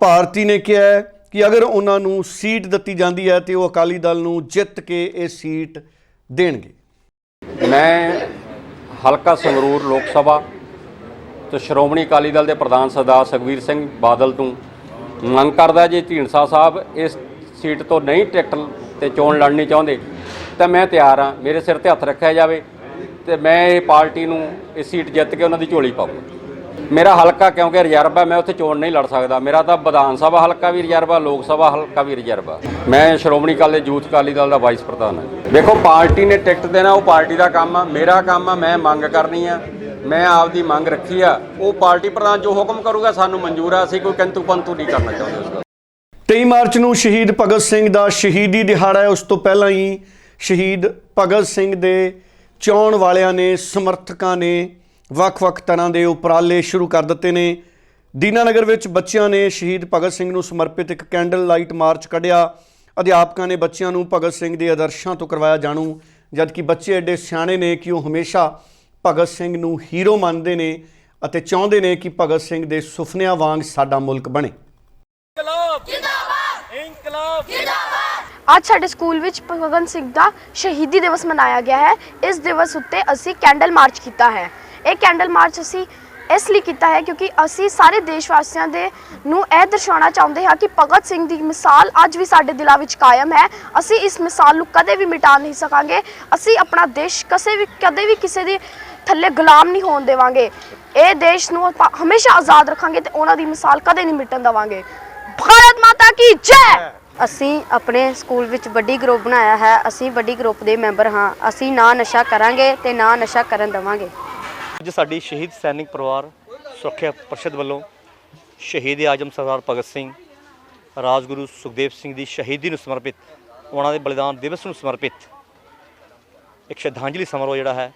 ਭਾਰਤੀ ਨੇ ਕਿਹਾ ਕਿ ਅਗਰ ਉਹਨਾਂ ਨੂੰ ਸੀਟ ਦਿੱਤੀ ਜਾਂਦੀ ਹੈ ਤੇ ਉਹ ਅਕਾਲੀ ਦਲ ਨੂੰ ਜਿੱਤ ਕੇ ਇਹ ਸੀਟ ਦੇਣਗੇ। ਮੈਂ ਹਲਕਾ ਸੰਗਰੂਰ ਲੋਕ ਸਭਾ ਤੇ ਸ਼੍ਰੋਮਣੀ ਅਕਾਲੀ ਦਲ ਦੇ ਪ੍ਰਧਾਨ ਸਰਦਾਰ ਸੁਖਬੀਰ ਸਿੰਘ ਬਾਦਲ ਤੋਂ ਮੰਗ ਕਰਦਾ ਜੇ ਢੀਂਡਸਾ ਸਾਹਿਬ ਇਸ ਸੀਟ ਤੋਂ ਨਹੀਂ ਟਿਕਟ ਤੇ ਚੋਣ ਲੜਨੀ ਚਾਹੁੰਦੇ, ਤਾਂ ਮੈਂ ਤਿਆਰ ਹਾਂ, ਮੇਰੇ ਸਿਰ ਤੇ ਹੱਥ ਰੱਖਿਆ ਜਾਵੇ ਤੇ ਮੈਂ ਇਹ ਪਾਰਟੀ ਨੂੰ ਇਹ ਸੀਟ ਜਿੱਤ ਕੇ ਉਹਨਾਂ ਦੀ ਝੋਲੀ ਪਾਊਂ ਮੇਰਾ ਹਲਕਾ ਕਿਉਂਕਿ ਰਿਜ਼ਰਵ ਹੈ ਮੈਂ ਉੱਥੇ ਚੋਣ ਨਹੀਂ ਲੜ ਸਕਦਾ, ਮੇਰਾ ਤਾਂ ਵਿਧਾਨ ਸਭਾ ਹਲਕਾ ਵੀ ਰਿਜ਼ਰਵ ਆ ਲੋਕ ਸਭਾ ਹਲਕਾ ਵੀ ਰਿਜ਼ਰਵ ਆ ਮੈਂ ਸ਼੍ਰੋਮਣੀ ਅਕਾਲੀ ਯੂਥ ਅਕਾਲੀ ਦਲ ਦਾ ਵਾਈਸ ਪ੍ਰਧਾਨ ਹਾਂ। ਦੇਖੋ, ਪਾਰਟੀ ਨੇ ਟਿਕਟ ਦੇਣਾ, ਉਹ ਪਾਰਟੀ ਦਾ ਕੰਮ ਆ, ਮੇਰਾ ਕੰਮ ਆ, ਮੈਂ ਮੰਗ ਕਰਨੀ ਆ ਮੈਂ ਆਪਦੀ ਮੰਗ ਰੱਖੀ ਆ, ਉਹ ਪਾਰਟੀ ਪ੍ਰਧਾਨ ਜੋ ਹੁਕਮ ਕਰੂਗਾ ਸਾਨੂੰ ਮਨਜ਼ੂਰ ਆ, ਅਸੀਂ ਕੋਈ ਕੰਤੂ ਪੰਤੂ ਨਹੀਂ ਕਰਨਾ ਚਾਹੁੰਦੇ ਉਸ ਦਾ। 23 ਮਾਰਚ ਨੂੰ ਸ਼ਹੀਦ ਭਗਤ ਸਿੰਘ ਦਾ ਸ਼ਹੀਦੀ ਦਿਹਾੜਾ ਹੈ, ਉਸ ਤੋਂ ਪਹਿਲਾਂ ਹੀ ਸ਼ਹੀਦ ਭਗਤ ਸਿੰਘ ਦੇ ਚਾਉਣ ਵਾਲਿਆਂ ਨੇ, ਸਮਰਥਕਾਂ ਨੇ ਵੱਖ-ਵੱਖ ਤਰ੍ਹਾਂ ਦੇ ਉਪਰਾਲੇ ਸ਼ੁਰੂ ਕਰ ਦਿੱਤੇ ਨੇ। ਦੀਨਾਨਗਰ ਵਿੱਚ ਬੱਚਿਆਂ ਨੇ ਸ਼ਹੀਦ ਭਗਤ ਸਿੰਘ ਨੂੰ ਸਮਰਪਿਤ ਇੱਕ ਕੈਂਡਲ ਲਾਈਟ ਮਾਰਚ ਕੱਢਿਆ। ਅਧਿਆਪਕਾਂ ਨੇ ਬੱਚਿਆਂ ਨੂੰ ਭਗਤ ਸਿੰਘ ਦੇ ਆਦਰਸ਼ਾਂ ਤੋਂ ਕਰਵਾਇਆ ਜਾਣੂ, ਜਦਕਿ ਬੱਚੇ ਐਡੇ ਸਿਆਣੇ ਨੇ ਕਿ ਉਹ ਹਮੇਸ਼ਾ ਭਗਤ ਸਿੰਘ ਨੂੰ ਹੀਰੋ ਮੰਨਦੇ ਨੇ ਅਤੇ ਚਾਹੁੰਦੇ ਨੇ ਕਿ ਭਗਤ ਸਿੰਘ ਦੇ ਸੁਪਨਿਆਂ ਵਾਂਗ ਸਾਡਾ ਮੁਲਕ ਬਣੇ। ਅੱਜ ਸਾਡੇ ਸਕੂਲ ਵਿੱਚ ਭਗਵੰਤ ਸਿੰਘ ਦਾ ਸ਼ਹੀਦੀ ਦਿਵਸ ਮਨਾਇਆ ਗਿਆ ਹੈ। ਇਸ ਦਿਵਸ ਉੱਤੇ ਅਸੀਂ ਕੈਂਡਲ ਮਾਰਚ ਕੀਤਾ ਹੈ। ਇਹ ਕੈਂਡਲ ਮਾਰਚ ਅਸੀਂ ਇਸ ਲਈ ਕੀਤਾ ਹੈ ਕਿਉਂਕਿ ਅਸੀਂ ਸਾਰੇ ਦੇਸ਼ ਵਾਸੀਆਂ ਦੇ ਨੂੰ ਇਹ ਦਰਸਾਉਣਾ ਚਾਹੁੰਦੇ ਹਾਂ ਕਿ ਭਗਤ ਸਿੰਘ ਦੀ ਮਿਸਾਲ ਅੱਜ ਵੀ ਸਾਡੇ ਦਿਲਾਂ ਵਿੱਚ ਕਾਇਮ ਹੈ। ਅਸੀਂ ਇਸ ਮਿਸਾਲ ਨੂੰ ਕਦੇ ਵੀ ਮਿਟਾ ਨਹੀਂ ਸਕਾਂਗੇ। ਅਸੀਂ ਆਪਣਾ ਦੇਸ਼ ਕਿਸੇ ਵੀ ਕਦੇ ਵੀ ਕਿਸੇ ਦੇ ਥੱਲੇ ਗੁਲਾਮ ਨਹੀਂ ਹੋਣ ਦੇਵਾਂਗੇ। ਇਹ ਦੇਸ਼ ਨੂੰ ਆਪਾਂ ਹਮੇਸ਼ਾ ਆਜ਼ਾਦ ਰੱਖਾਂਗੇ ਤੇ ਉਹਨਾਂ ਦੀ ਮਿਸਾਲ ਕਦੇ ਨਹੀਂ ਮਿਟਣ ਦੇਵਾਂਗੇ। ਭਾਰਤ ਮਾਤਾ ਕੀ ਜੈ! ਅਸੀਂ ਆਪਣੇ ਸਕੂਲ ਵਿੱਚ ਵੱਡੀ ਗਰੁੱਪ ਬਣਾਇਆ ਹੈ। ਅਸੀਂ ਵੱਡੀ ਗਰੁੱਪ ਦੇ ਮੈਂਬਰ ਹਾਂ। ਅਸੀਂ ਨਾ ਨਸ਼ਾ ਕਰਾਂਗੇ ਤੇ ਨਾ ਨਸ਼ਾ ਕਰਨ ਦੇਵਾਂਗੇ। ਅੱਜ ਸਾਡੀ ਸ਼ਹੀਦ ਸੈਨਿਕ ਪਰਿਵਾਰ, ਸੁਰੱਖਿਆ ਪਰਿਸ਼ਦ ਵੱਲੋਂ ਸ਼ਹੀਦ ਆਜਮ ਸਰਦਾਰ ਭਗਤ ਸਿੰਘ, ਰਾਜਗੁਰੂ ਸੁਖਦੇਵ ਸਿੰਘ ਦੀ ਸ਼ਹੀਦੀ ਨੂੰ ਸਮਰਪਿਤ, ਉਹਨਾਂ ਦੇ ਬਲੀਦਾਨ ਦਿਵਸ ਨੂੰ ਸਮਰਪਿਤ ਇੱਕ ਸ਼ਰਧਾਂਜਲੀ ਸਮਾਰੋਹ ਜਿਹੜਾ ਹੈ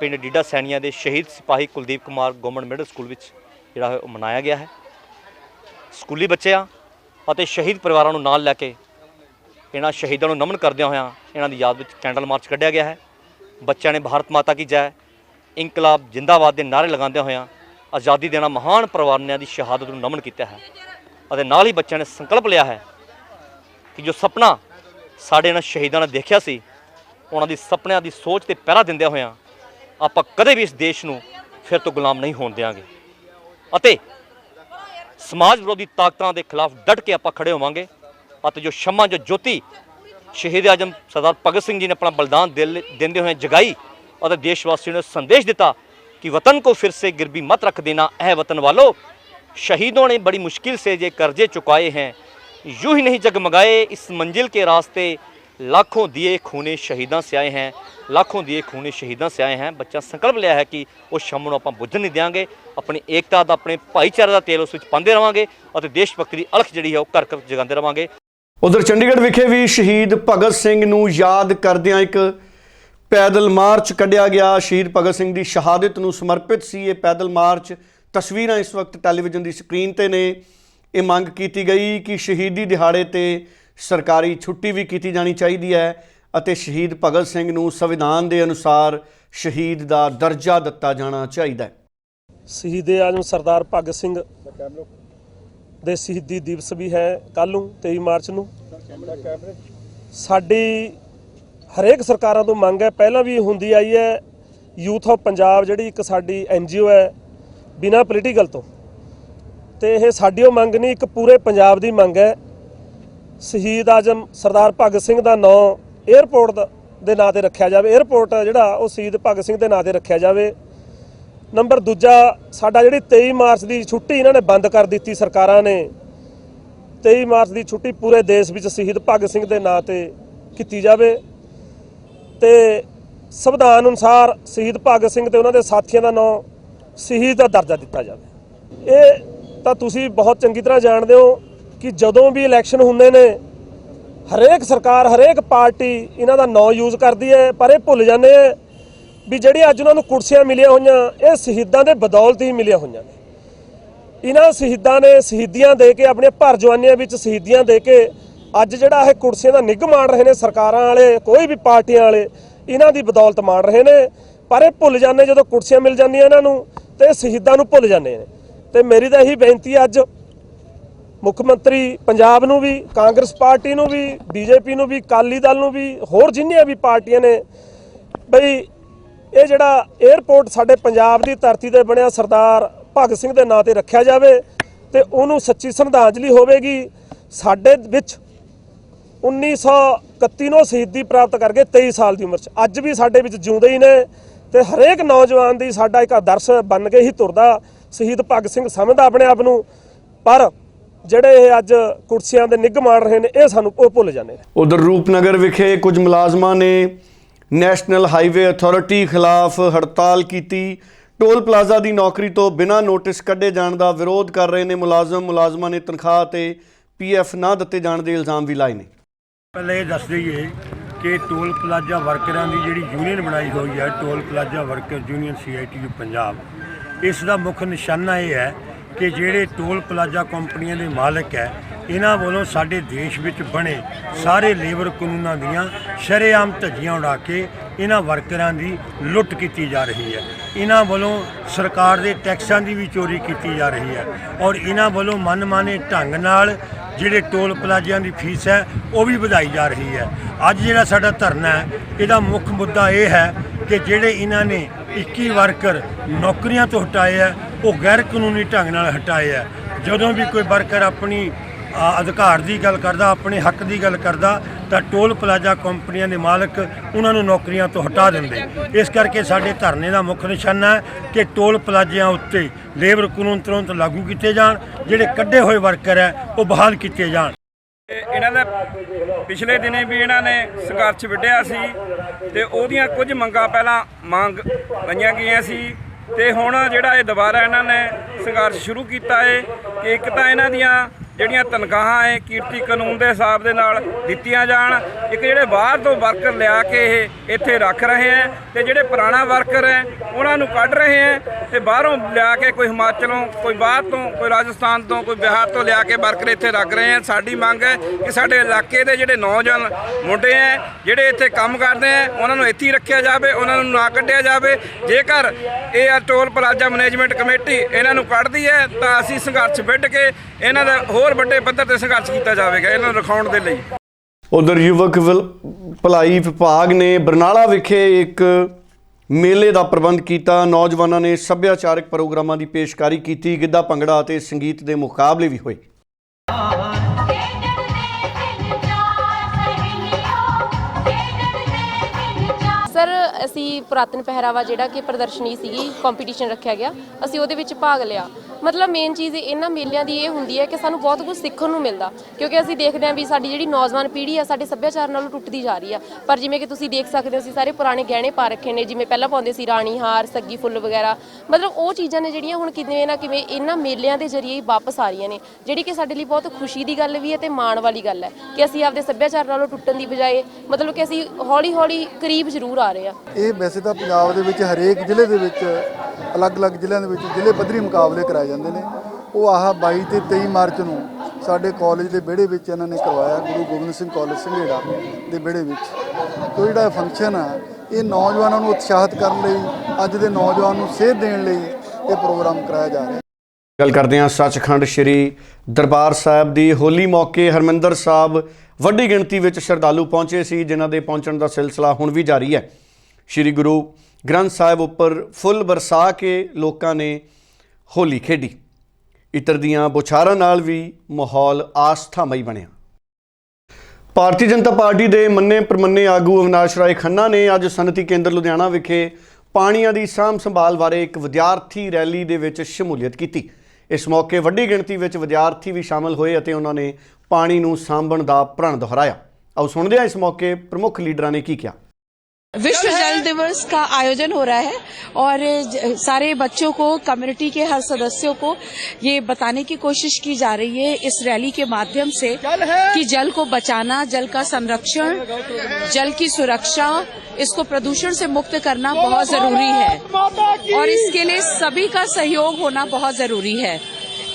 ਪਿੰਡ ਡੀਡਾ ਸੈਣੀਆਂ ਦੇ ਸ਼ਹੀਦ ਸਿਪਾਹੀ Kuldeep Kumar government middle school ਵਿੱਚ ਜਿਹੜਾ ਹੈ ਉਹ ਮਨਾਇਆ ਗਿਆ ਹੈ। ਸਕੂਲੀ ਬੱਚਿਆਂ ਅਤੇ ਸ਼ਹੀਦ ਪਰਿਵਾਰਾਂ ਨੂੰ ਨਾਲ ਲੈ ਕੇ ਇਹਨਾਂ ਸ਼ਹੀਦਾਂ ਨੂੰ ਨਮਨ ਕਰਦਿਆਂ ਹੋਇਆਂ ਇਹਨਾਂ ਦੀ ਯਾਦ ਵਿੱਚ ਕੈਂਡਲ ਮਾਰਚ ਕੱਢਿਆ ਗਿਆ ਹੈ। ਬੱਚਿਆਂ ਨੇ ਭਾਰਤ ਮਾਤਾ ਕੀ ਜੈ, ਇਨਕਲਾਬ ਜਿੰਦਾਬਾਦ ਦੇ ਨਾਅਰੇ ਲਗਾਉਂਦਿਆਂ ਹੋਇਆਂ ਆਜ਼ਾਦੀ ਦੇਣਾ ਮਹਾਨ ਪਰਿਵਾਰਾਂ ਦੀ ਸ਼ਹਾਦਤ ਨੂੰ ਨਮਨ ਕੀਤਾ ਹੈ ਅਤੇ ਨਾਲ ਹੀ ਬੱਚਿਆਂ ਨੇ ਸੰਕਲਪ ਲਿਆ ਹੈ ਕਿ ਜੋ ਸੁਪਨਾ ਸਾਡੇ ਇਹਨਾਂ ਸ਼ਹੀਦਾਂ ਨੇ ਦੇਖਿਆ ਸੀ, ਉਹਨਾਂ ਦੀ ਸੁਪਨਿਆਂ ਦੀ ਸੋਚ ਤੇ ਪਹਿਰਾ ਦਿੰਦਿਆਂ ਹੋਇਆਂ ਆਪਾਂ ਕਦੇ ਵੀ ਇਸ ਦੇਸ਼ ਨੂੰ ਫਿਰ ਤੋਂ ਗੁਲਾਮ ਨਹੀਂ ਹੋਣ ਦੇਵਾਂਗੇ ਅਤੇ ਸਮਾਜ ਵਿਰੋਧੀ ਤਾਕਤਾਂ ਦੇ ਖਿਲਾਫ ਡਟ ਕੇ ਆਪਾਂ ਖੜੇ ਹੋਵਾਂਗੇ। ਅਤੇ ਜੋ ਸ਼ਮਾ, ਜੋ ਜੋਤੀ, ਸ਼ਹੀਦ ਆਜਮ ਸਰਦਾਰ ਭਗਤ ਸਿੰਘ ਜੀ ਨੇ ਆਪਣਾ ਬਲਿਦਾਨ ਦਿੰਦੇ ਹੋਏ ਜਗਾਈ ਅਤੇ ਦੇਸ਼ ਵਾਸੀਆਂ ਨੂੰ ਸੰਦੇਸ਼ ਦਿੱਤਾ ਕਿ ਵਤਨ ਕੋ ਫਿਰ ਸੇ ਗਿਰਵੀ मत ਰੱਖ ਦੇਣਾ, ਇਹ ਵਤਨ वालों ਸ਼ਹੀਦੋਂ ਨੇ ਬੜੀ ਮੁਸ਼ਕਿਲ ਸੇ ये कर्जे चुकाए हैं यूं ਨਹੀਂ ਜਗਮਗਾਏ, ਇਸ ਮੰਜ਼ਿਲ ਕੇ के ਲੱਖੋਂ दिए खूने शहीदा से आए हैं, लाखों दिए खूने शहीदा से आए हैं। ਬੱਚਾ ਸੰਕਲਪ ਲਿਆ ਹੈ ਕਿ ਉਹ ਸ਼ਮ ਨੂੰ ਆਪਾਂ ਬੁੱਝਣ ਨਹੀਂ ਦੇਵਾਂਗੇ ਆਪਣੀ ਏਕਤਾ ਦਾ ਆਪਣੇ ਭਾਈਚਾਰੇ ਦਾ ਤੇਲ ਉਸ ਵਿੱਚ ਪਾਉਂਦੇ ਰਵਾਂਗੇ ਅਤੇ ਦੇਸ਼ ਭਗਤੀ ਦੀ ਅਲਖ ਜਿਹੜੀ ਹੈ ਉਹ ਘਰ ਘਰ ਜਗਾਉਂਦੇ ਰਵਾਂਗੇ ਉਧਰ ਚੰਡੀਗੜ੍ਹ ਵਿਖੇ ਵੀ ਸ਼ਹੀਦ ਭਗਤ ਸਿੰਘ ਨੂੰ ਯਾਦ ਕਰਦਿਆਂ ਇੱਕ ਪੈਦਲ ਮਾਰਚ ਕੱਢਿਆ ਗਿਆ ਸ਼ਹੀਦ ਭਗਤ ਸਿੰਘ ਦੀ ਸ਼ਹਾਦਤ ਨੂੰ ਸਮਰਪਿਤ ਸੀ ਇਹ ਪੈਦਲ ਮਾਰਚ ਤਸਵੀਰਾਂ ਇਸ ਵਕਤ ਟੈਲੀਵਿਜ਼ਨ ਦੀ ਸਕਰੀਨ ਤੇ ਨੇ ਇਹ ਮੰਗ ਕੀਤੀ ਗਈ ਕਿ ਸ਼ਹੀਦੀ ਦਿਹਾੜੇ ਤੇ ਸਰਕਾਰੀ ਛੁੱਟੀ ਵੀ ਕੀਤੀ ਜਾਣੀ ਚਾਹੀਦੀ ਹੈ ਅਤੇ ਸ਼ਹੀਦ ਭਗਤ ਸਿੰਘ ਨੂੰ ਸੰਵਿਧਾਨ ਦੇ ਅਨੁਸਾਰ ਸ਼ਹੀਦ ਦਾ ਦਰਜਾ ਦਿੱਤਾ ਜਾਣਾ ਚਾਹੀਦਾ ਹੈ। ਸ਼ਹੀਦ ਆਜਮ ਸਰਦਾਰ ਭਗਤ ਸਿੰਘ ਦੇ ਸ਼ਹੀਦੀ ਦਿਵਸ ਵੀ ਹੈ ਕੱਲ ਨੂੰ 23 ਮਾਰਚ ਨੂੰ। ਸਾਡੀ ਹਰੇਕ ਸਰਕਾਰਾਂ ਤੋਂ ਮੰਗ ਹੈ, ਪਹਿਲਾਂ ਵੀ ਹੁੰਦੀ ਆਈ ਹੈ, ਯੂਥ ਆਫ ਪੰਜਾਬ ਜਿਹੜੀ ਇੱਕ ਸਾਡੀ ਐਨਜੀਓ ਹੈ, ਬਿਨਾਂ ਪੋਲੀਟੀਕਲ ਤੋਂ। ਤੇ ਇਹ ਸਾਡੀ ਉਹ ਮੰਗ ਨਹੀਂ, ਇੱਕ ਪੂਰੇ ਪੰਜਾਬ ਦੀ ਮੰਗ ਹੈ ਸ਼ਹੀਦ ਆਜਮ ਸਰਦਾਰ ਭਗਤ ਸਿੰਘ ਦਾ ਨਾਂ 에ਅਰਪੋਰਟ ਦੇ ਨਾਂ ਤੇ ਰੱਖਿਆ ਜਾਵੇ। 에ਅਰਪੋਰਟ ਜਿਹੜਾ, ਉਹ ਸ਼ਹੀਦ ਭਗਤ ਸਿੰਘ ਦੇ ਨਾਂ ਤੇ ਰੱਖਿਆ ਜਾਵੇ। ਨੰਬਰ ਦੂਜਾ, ਸਾਡਾ ਜਿਹੜੀ 23 ਮਾਰਚ ਦੀ ਛੁੱਟੀ ਇਹਨਾਂ ਨੇ ਬੰਦ ਕਰ ਦਿੱਤੀ ਸਰਕਾਰਾਂ ਨੇ। 23 ਮਾਰਚ ਦੀ ਛੁੱਟੀ ਪੂਰੇ ਦੇਸ਼ ਵਿੱਚ ਸ਼ਹੀਦ ਭਗਤ ਸਿੰਘ ਦੇ ਨਾਂ ਤੇ ਕੀਤੀ ਜਾਵੇ। ਤੇ ਸੰਵਿਧਾਨ ਅਨੁਸਾਰ ਸ਼ਹੀਦ ਭਗਤ ਸਿੰਘ ਤੇ ਉਹਨਾਂ ਦੇ ਸਾਥੀਆਂ ਦਾ ਨਾਂ ਸ਼ਹੀਦ ਦਾ ਦਰਜਾ ਦਿੱਤਾ ਜਾਵੇ। ਇਹ ਤਾਂ ਤੁਸੀਂ ਬਹੁਤ ਚੰਗੀ ਤਰ੍ਹਾਂ ਜਾਣਦੇ ਹੋ। ਕਿ ਜਦੋਂ ਵੀ ਇਲੈਕਸ਼ਨ ਹੁੰਦੇ ਨੇ, ਹਰੇਕ ਸਰਕਾਰ, ਹਰੇਕ ਪਾਰਟੀ ਇਹਨਾਂ ਦਾ ਨਾਂ ਯੂਜ਼ ਕਰਦੀ ਹੈ, ਪਰ ਇਹ ਭੁੱਲ ਜਾਂਦੇ ਆ ਵੀ ਜਿਹੜੀ ਅੱਜ ਉਹਨਾਂ ਨੂੰ ਕੁਰਸੀਆਂ ਮਿਲੀਆਂ ਹੋਈਆਂ, ਇਹ ਸ਼ਹੀਦਾਂ ਦੇ ਬਦੌਲਤ ਹੀ ਮਿਲੀਆਂ ਹੋਈਆਂ ਇਹਨਾਂ ਸ਼ਹੀਦਾਂ ਨੇ ਸ਼ਹੀਦੀਆਂ ਦੇ ਕੇ ਆਪਣੀਆਂ ਭਰ ਜਵਾਨੀਆਂ ਵਿੱਚ ਸ਼ਹੀਦੀਆਂ ਦੇ ਕੇ, ਅੱਜ ਜਿਹੜਾ ਇਹ ਕੁਰਸੀਆਂ ਦਾ ਨਿੱਘ ਮਾਣ ਰਹੇ ਨੇ ਸਰਕਾਰਾਂ ਵਾਲੇ, ਕੋਈ ਵੀ ਪਾਰਟੀਆਂ ਵਾਲੇ, ਇਹਨਾਂ ਦੀ ਬਦੌਲਤ ਮਾਣ ਰਹੇ ਨੇ। ਪਰ ਇਹ ਭੁੱਲ ਜਾਂਦੇ ਜਦੋਂ ਕੁਰਸੀਆਂ ਮਿਲ ਜਾਂਦੀਆਂ ਇਹਨਾਂ ਨੂੰ, ਤੇ ਇਹ ਸ਼ਹੀਦਾਂ ਨੂੰ ਭੁੱਲ ਜਾਂਦੇ ਨੇ। ਤੇ ਮੇਰੀ ਤਾਂ ਇਹੀ ਬੇਨਤੀ ਅੱਜ ਮੁੱਖ ਮੰਤਰੀ ਪੰਜਾਬ ਨੂੰ ਵੀ, ਕਾਂਗਰਸ ਪਾਰਟੀ ਨੂੰ ਵੀ, ਬੀਜੇਪੀ ਨੂੰ ਵੀ ਕਾਲੀ ਦਲ ਨੂੰ ਵੀ, ਹੋਰ ਜਿੰਨੀਆਂ ਵੀ ਪਾਰਟੀਆਂ ਨੇ, ਬਈ ਇਹ ਜਿਹੜਾ 에ਅਰਪੋਰਟ ਸਾਡੇ ਪੰਜਾਬ ਦੀ ਧਰਤੀ ਤੇ ਬਣਿਆ ਸਰਦਾਰ ਭਗਤ ਸਿੰਘ ਦੇ ਨਾਂ ਤੇ ਰੱਖਿਆ ਜਾਵੇ ਤੇ ਉਹਨੂੰ ਸੱਚੀ ਸ਼ਰਧਾਂਜਲੀ ਹੋਵੇਗੀ, ਸਾਡੇ ਵਿੱਚ 1931 ਨੂੰ ਸ਼ਹੀਦੀ ਪ੍ਰਾਪਤ ਕਰਕੇ 23 ਸਾਲ ਦੀ ਉਮਰ 'ਚ। ਅੱਜ ਵੀ ਸਾਡੇ ਵਿੱਚ ਜਿਉਂਦੇ ਹੀ ਨੇ ਤੇ ਹਰੇਕ ਨੌਜਵਾਨ ਦੀ ਸਾਡਾ ਇੱਕ ਆਦਰਸ਼ ਬਣ ਕੇ ਹੀ ਤੁਰਦਾ, ਸ਼ਹੀਦ ਭਗਤ ਸਿੰਘ ਸਮਝਦਾ ਆਪਣੇ ਆਪ ਨੂੰ, ਪਰ ਜਿਹੜੇ ਇਹ ਅੱਜ ਕੁਰਸੀਆਂ ਦੇ ਨਿੱਘ ਮਾਣ ਰਹੇ ਨੇ ਇਹ ਸਾਨੂੰ ਉਹ ਭੁੱਲ ਜਾਂਦੇ ਨੇ। ਉਧਰ ਰੂਪਨਗਰ ਵਿਖੇ ਕੁਝ ਮੁਲਾਜ਼ਮਾਂ ਨੇ ਨੈਸ਼ਨਲ ਹਾਈਵੇ ਅਥਾਰਟੀ ਖਿਲਾਫ ਹੜਤਾਲ ਕੀਤੀ। ਟੋਲ ਪਲਾਜ਼ਾ ਦੀ ਨੌਕਰੀ ਤੋਂ ਬਿਨਾਂ ਨੋਟਿਸ ਕੱਢੇ ਜਾਣ ਦਾ ਵਿਰੋਧ ਕਰ ਰਹੇ ਨੇ ਮੁਲਾਜ਼ਮ। ਮੁਲਾਜ਼ਮਾਂ ਨੇ ਤਨਖਾਹ ਤੇ ਪੀਐਫ ਨਾ ਦਿੱਤੇ ਜਾਣ ਦੇ ਇਲਜ਼ਾਮ ਵੀ ਲਾਏ ਨੇ। ਪਹਿਲਾਂ ਇਹ ਦੱਸ ਦਈਏ ਕਿ ਟੋਲ ਪਲਾਜ਼ਾ ਵਰਕਰਾਂ ਦੀ ਜਿਹੜੀ ਯੂਨੀਅਨ ਬਣਾਈ ਹੋਈ ਹੈ toll plaza worker union CITU Punjab ਇਸ ਦਾ ਮੁੱਖ ਨਿਸ਼ਾਨਾ ਇਹ ਹੈ ਕਿ ਜਿਹੜੇ ਟੋਲ ਪਲਾਜ਼ਾ ਕੰਪਨੀਆਂ ਦੇ ਮਾਲਕ ਹੈ, ਇਹਨਾਂ ਵੱਲੋਂ ਸਾਡੇ ਦੇਸ਼ ਵਿੱਚ ਬਣੇ ਸਾਰੇ ਲੇਬਰ ਕਾਨੂੰਨਾਂ ਦੀਆਂ ਸ਼ਰੇਆਮ ਧੱਜੀਆਂ ਉਡਾ ਕੇ ਇਹਨਾਂ ਵਰਕਰਾਂ ਦੀ ਲੁੱਟ ਕੀਤੀ ਜਾ ਰਹੀ ਹੈ। ਇਹਨਾਂ ਵੱਲੋਂ ਸਰਕਾਰ ਦੇ ਟੈਕਸਾਂ ਦੀ ਵੀ ਚੋਰੀ ਕੀਤੀ ਜਾ ਰਹੀ ਹੈ ਔਰ ਇਹਨਾਂ ਵੱਲੋਂ ਮਨਮਾਨੇ ਢੰਗ ਨਾਲ ਜਿਹੜੇ ਟੋਲ ਪਲਾਜ਼ਿਆਂ ਦੀ ਫੀਸ ਹੈ, ਉਹ ਵੀ ਵਧਾਈ ਜਾ ਰਹੀ ਹੈ। ਅੱਜ ਜਿਹੜਾ ਸਾਡਾ ਧਰਨਾ ਹੈ, ਇਹਦਾ ਮੁੱਖ ਮੁੱਦਾ ਇਹ ਹੈ ਕਿ ਜਿਹੜੇ ਇਹਨਾਂ ਨੇ 21 ਵਰਕਰ ਨੌਕਰੀਆਂ ਤੋਂ ਹਟਾਏ ਹੈ ਉਹ ਗੈਰ ਕਾਨੂੰਨੀ ਢੰਗ ਨਾਲ ਹਟਾਏ ਹੈ ਜਦੋਂ ਵੀ ਕੋਈ ਵਰਕਰ ਆਪਣੀ ਅਧਿਕਾਰ ਦੀ ਗੱਲ ਕਰਦਾ, ਆਪਣੇ ਹੱਕ ਦੀ ਗੱਲ ਕਰਦਾ, ਤਾਂ ਟੋਲ ਪਲਾਜ਼ਾ ਕੰਪਨੀਆਂ ਦੇ ਮਾਲਕ ਉਹਨਾਂ ਨੂੰ ਨੌਕਰੀਆਂ ਤੋਂ ਹਟਾ ਦਿੰਦੇ। ਇਸ ਕਰਕੇ ਸਾਡੇ ਧਰਨੇ ਦਾ ਮੁੱਖ ਨਿਸ਼ਾਨਾ ਹੈ ਕਿ ਟੋਲ ਪਲਾਜ਼ਿਆਂ ਉੱਤੇ ਲੇਬਰ ਕਾਨੂੰਨ ਤੁਰੰਤ ਲਾਗੂ ਕੀਤੇ ਜਾਣ, ਜਿਹੜੇ ਕੱਢੇ ਹੋਏ ਵਰਕਰ ਹੈ, ਉਹ ਬਹਾਲ ਕੀਤੇ ਜਾਣ। ਇਹਨਾਂ ਦਾ ਪਿਛਲੇ ਦਿਨੇ ਵੀ ਇਹਨਾਂ ਨੇ ਸੰਘਰਸ਼ ਵਿੱਢਿਆ ਸੀ ਤੇ ਉਹਦੀਆਂ ਕੁਝ ਮੰਗਾਂ ਪਹਿਲਾਂ ਮੰਗ ਲਈਆਂ ਗਈਆਂ ਸੀ। ਤੇ ਹੁਣ ਜਿਹੜਾ ਇਹ ਦੁਬਾਰਾ ਇਹਨਾਂ ਨੇ ਸੰਘਰਸ਼ ਸ਼ੁਰੂ ਕੀਤਾ ਹੈ ਕਿ ਇੱਕ ਤਾਂ ਇਹਨਾਂ ਦੀਆਂ ਜਿਹੜੀਆਂ ਤਨਖਾਹਾਂ ਹੈ ਕੀਰਤੀ ਕਾਨੂੰਨ ਦੇ ਹਿਸਾਬ ਦੇ ਨਾਲ ਦਿੱਤੀਆਂ ਜਾਣ, ਇੱਕ ਜਿਹੜੇ ਬਾਹਰ ਤੋਂ ਵਰਕਰ ਲਿਆ ਕੇ ਇਹ ਇੱਥੇ ਰੱਖ ਰਹੇ ਹੈ ਤੇ ਜਿਹੜੇ ਪੁਰਾਣਾ ਵਰਕਰ ਹੈ, ਉਹਨਾਂ ਨੂੰ ਕੱਢ ਰਹੇ ਹੈ ਤੇ ਬਾਹਰੋਂ ਲਿਆ ਕੇ ਕੋਈ ਹਿਮਾਚਲੋਂ, ਕੋਈ ਬਾਹਰ ਤੋਂ, ਕੋਈ ਰਾਜਸਥਾਨ ਤੋਂ, ਕੋਈ ਬਿਹਾਰ ਤੋਂ ਲਿਆ ਕੇ ਵਰਕਰ ਇੱਥੇ ਰੱਖ ਰਹੇ ਹੈ। ਸਾਡੀ ਮੰਗ ਹੈ ਕਿ ਸਾਡੇ ਇਲਾਕੇ ਦੇ ਜਿਹੜੇ ਨੌਜਵਾਨ ਮੁੰਡੇ ਹੈ, ਜਿਹੜੇ ਇੱਥੇ ਕੰਮ ਕਰਦੇ ਹੈ, ਉਹਨਾਂ ਨੂੰ ਇੱਥੇ ਹੀ ਰੱਖਿਆ ਜਾਵੇ, ਉਹਨਾਂ ਨੂੰ ਨਾ ਕੱਢਿਆ ਜਾਵੇ। ਜੇਕਰ ਇਹ ਆ ਟੋਲ ਪਲਾਜ਼ਾ ਮੈਨੇਜਮੈਂਟ ਕਮੇਟੀ ਇਹਨਾਂ ਨੂੰ ਕੱਢਦੀ ਹੈ, ਤਾਂ ਅਸੀਂ ਸੰਘਰਸ਼ ਵਿੱਢ ਕੇ ਇਹਨਾਂ ਦਾ ਹੋਰ ਵੱਡੇ ਪੱਧਰ ਤੇ ਸੰਘਰਸ਼ ਕੀਤਾ ਜਾਵੇਗਾ ਇਹਨਾਂ ਨੂੰ ਰਖਾਉਣ ਦੇ ਲਈ। ਉਧਰ ਯੁਵਕ ਭਲਾਈ ਵਿਭਾਗ ਨੇ ਬਰਨਾਲਾ ਵਿਖੇ ਇੱਕ ਮੇਲੇ ਦਾ ਪ੍ਰਬੰਧ ਕੀਤਾ। ਨੌਜਵਾਨਾਂ ਨੇ ਸੱਭਿਆਚਾਰਕ ਪ੍ਰੋਗਰਾਮਾਂ ਦੀ ਪੇਸ਼ਕਾਰੀ ਕੀਤੀ। ਗਿੱਧਾ ਭੰਗੜਾ ਅਤੇ ਸੰਗੀਤ ਦੇ ਮੁਕਾਬਲੇ ਵੀ ਹੋਏ। ਸਰ ਅਸੀਂ ਪੁਰਾਤਨ ਪਹਿਰਾਵਾ ਜਿਹੜਾ ਕਿ ਪ੍ਰਦਰਸ਼ਨੀ ਸੀਗੀ ਕੰਪੀਟੀਸ਼ਨ ਰੱਖਿਆ ਗਿਆ ਅਸੀਂ ਉਹਦੇ ਵਿੱਚ ਭਾਗ ਲਿਆ। ਮਤਲਬ ਮੇਨ ਚੀਜ਼ ਇਹਨਾਂ ਮੇਲਿਆਂ ਦੀ ਇਹ ਹੁੰਦੀ ਹੈ ਕਿ ਸਾਨੂੰ ਬਹੁਤ ਕੁਝ ਸਿੱਖਣ ਨੂੰ ਮਿਲਦਾ। ਕਿਉਂਕਿ ਅਸੀਂ ਦੇਖਦੇ ਹਾਂ ਵੀ ਸਾਡੀ ਜਿਹੜੀ ਨੌਜਵਾਨ ਪੀੜ੍ਹੀ ਆ, ਸਾਡੇ ਸੱਭਿਆਚਾਰ ਨਾਲੋਂ ਟੁੱਟਦੀ ਜਾ ਰਹੀ ਆ। ਪਰ ਜਿਵੇਂ ਕਿ ਤੁਸੀਂ ਦੇਖ ਸਕਦੇ ਹੋ, ਅਸੀਂ ਸਾਰੇ ਪੁਰਾਣੇ ਗਹਿਣੇ ਪਾ ਰੱਖੇ ਨੇ, ਜਿਵੇਂ ਪਹਿਲਾਂ ਪਾਉਂਦੇ ਸੀ ਰਾਣੀ ਹਾਰ, ਸੱਗੀ ਫੁੱਲ ਵਗੈਰਾ। ਮਤਲਬ ਉਹ ਚੀਜ਼ਾਂ ਨੇ ਜਿਹੜੀਆਂ ਹੁਣ ਕਿਵੇਂ ਨਾ ਕਿਵੇਂ ਇਹਨਾਂ ਮੇਲਿਆਂ ਦੇ ਜ਼ਰੀਏ ਹੀ ਵਾਪਸ ਆ ਰਹੀਆਂ ਨੇ। ਜਿਹੜੀ ਕਿ ਸਾਡੇ ਲਈ ਬਹੁਤ ਖੁਸ਼ੀ ਦੀ ਗੱਲ ਵੀ ਹੈ ਤੇ ਮਾਣ ਵਾਲੀ ਗੱਲ ਹੈ ਕਿ ਅਸੀਂ ਆਪਦੇ ਸੱਭਿਆਚਾਰ ਨਾਲੋਂ ਟੁੱਟਣ ਦੀ ਬਜਾਏ ਮਤਲਬ ਕਿ ਅਸੀਂ ਹੌਲੀ ਹੌਲੀ ਕਰੀਬ ਜ਼ਰੂਰ ਆ ਰਹੇ ਆ ਇਹ ਵੈਸੇ ਤਾਂ ਪੰਜਾਬ ਦੇ ਵਿੱਚ ਹਰੇਕ ਜ਼ਿਲ੍ਹੇ ਦੇ ਵਿੱਚ ਅਲੱਗ-ਅਲੱਗ ਜ਼ਿਲ੍ਹਿਆਂ ਦੇ ਵਿੱਚ ਜ਼ਿਲ੍ਹੇ ਪੱਧਰੀ ਮੁਕਾਬਲੇ ਕਰਾਏ ਜਾਂਦੇ ਨੇ। ਉਹ ਆਹ 22 ਤੇ 23 ਮਾਰਚ ਨੂੰ ਸਾਡੇ ਕਾਲਜ ਦੇ ਵਿਹੜੇ ਵਿੱਚ ਇਹਨਾਂ ਨੇ ਕਰਵਾਇਆ, ਗੁਰੂ ਗੋਬਿੰਦ ਸਿੰਘ ਕਾਲਜ ਸੰਘੇੜਾ ਦੇ ਵਿਹੜੇ ਵਿੱਚ। ਤੋ ਜਿਹੜਾ ਫੰਕਸ਼ਨ ਆ, ਇਹ ਨੌਜਵਾਨਾਂ ਨੂੰ ਉਤਸ਼ਾਹਿਤ ਕਰਨ ਲਈ, ਅੱਜ ਦੇ ਨੌਜਵਾਨ ਨੂੰ ਸੇਧ ਦੇਣ ਲਈ ਇਹ ਪ੍ਰੋਗਰਾਮ ਕਰਾਇਆ ਜਾ ਰਿਹਾ। ਗੱਲ ਕਰਦੇ ਹਾਂ ਸੱਚਖੰਡ ਸ੍ਰੀ ਦਰਬਾਰ ਸਾਹਿਬ ਦੀ ਹੋਲੀ ਮੌਕੇ ਹਰਮਿੰਦਰ ਸਾਹਿਬ ਵੱਡੀ ਗਿਣਤੀ ਵਿੱਚ ਸ਼ਰਧਾਲੂ ਪਹੁੰਚੇ ਸੀ, ਜਿਨ੍ਹਾਂ ਦੇ ਪਹੁੰਚਣ ਦਾ ਸਿਲਸਿਲਾ ਹੁਣ ਵੀ ਜਾਰੀ ਹੈ। ਸ੍ਰੀ ਗੁਰੂ ਗ੍ਰੰਥ ਸਾਹਿਬ ਉੱਪਰ ਫੁੱਲ ਬਰਸਾ ਕੇ ਲੋਕਾਂ ਨੇ ਹੋਲੀ ਖੇਡੀ। ਇਤਰ ਦੀਆਂ ਬੁਛਾਰਾਂ ਨਾਲ ਵੀ ਮਾਹੌਲ ਆਸਥਾਮਈ ਬਣਿਆ। ਭਾਰਤੀ ਜਨਤਾ ਪਾਰਟੀ ਦੇ ਮੰਨੇ ਪ੍ਰਮੰਨੇ ਆਗੂ ਅਵਿਨਾਸ਼ ਰਾਏ ਖੰਨਾ ਨੇ ਅੱਜ ਸਨਅਤੀ ਕੇਂਦਰ ਲੁਧਿਆਣਾ ਵਿਖੇ ਪਾਣੀਆਂ ਦੀ ਸਾਂਭ ਸੰਭਾਲ ਬਾਰੇ ਇੱਕ ਵਿਦਿਆਰਥੀ ਰੈਲੀ ਦੇ ਵਿੱਚ ਸ਼ਮੂਲੀਅਤ ਕੀਤੀ। ਇਸ ਮੌਕੇ ਵੱਡੀ ਗਿਣਤੀ ਵਿੱਚ ਵਿਦਿਆਰਥੀ ਵੀ ਸ਼ਾਮਲ ਹੋਏ ਅਤੇ ਉਹਨਾਂ ਨੇ ਪਾਣੀ ਨੂੰ ਸਾਂਭਣ ਦਾ ਪ੍ਰਣ ਦੁਹਰਾਇਆ। ਆਓ ਸੁਣਦੇ ਹਾਂ ਇਸ ਮੌਕੇ ਪ੍ਰਮੁੱਖ ਲੀਡਰਾਂ ਨੇ ਕੀ ਕਿਹਾ। विश्व जल दिवस का आयोजन हो रहा है और सारे बच्चों को कम्युनिटी के हर सदस्यों को ये बताने की कोशिश की जा रही है इस रैली के माध्यम से कि जल को बचाना जल का संरक्षण जल की सुरक्षा इसको प्रदूषण से मुक्त करना बहुत ज़रूरी है। और इसके लिए सभी का सहयोग होना बहुत ज़रूरी है।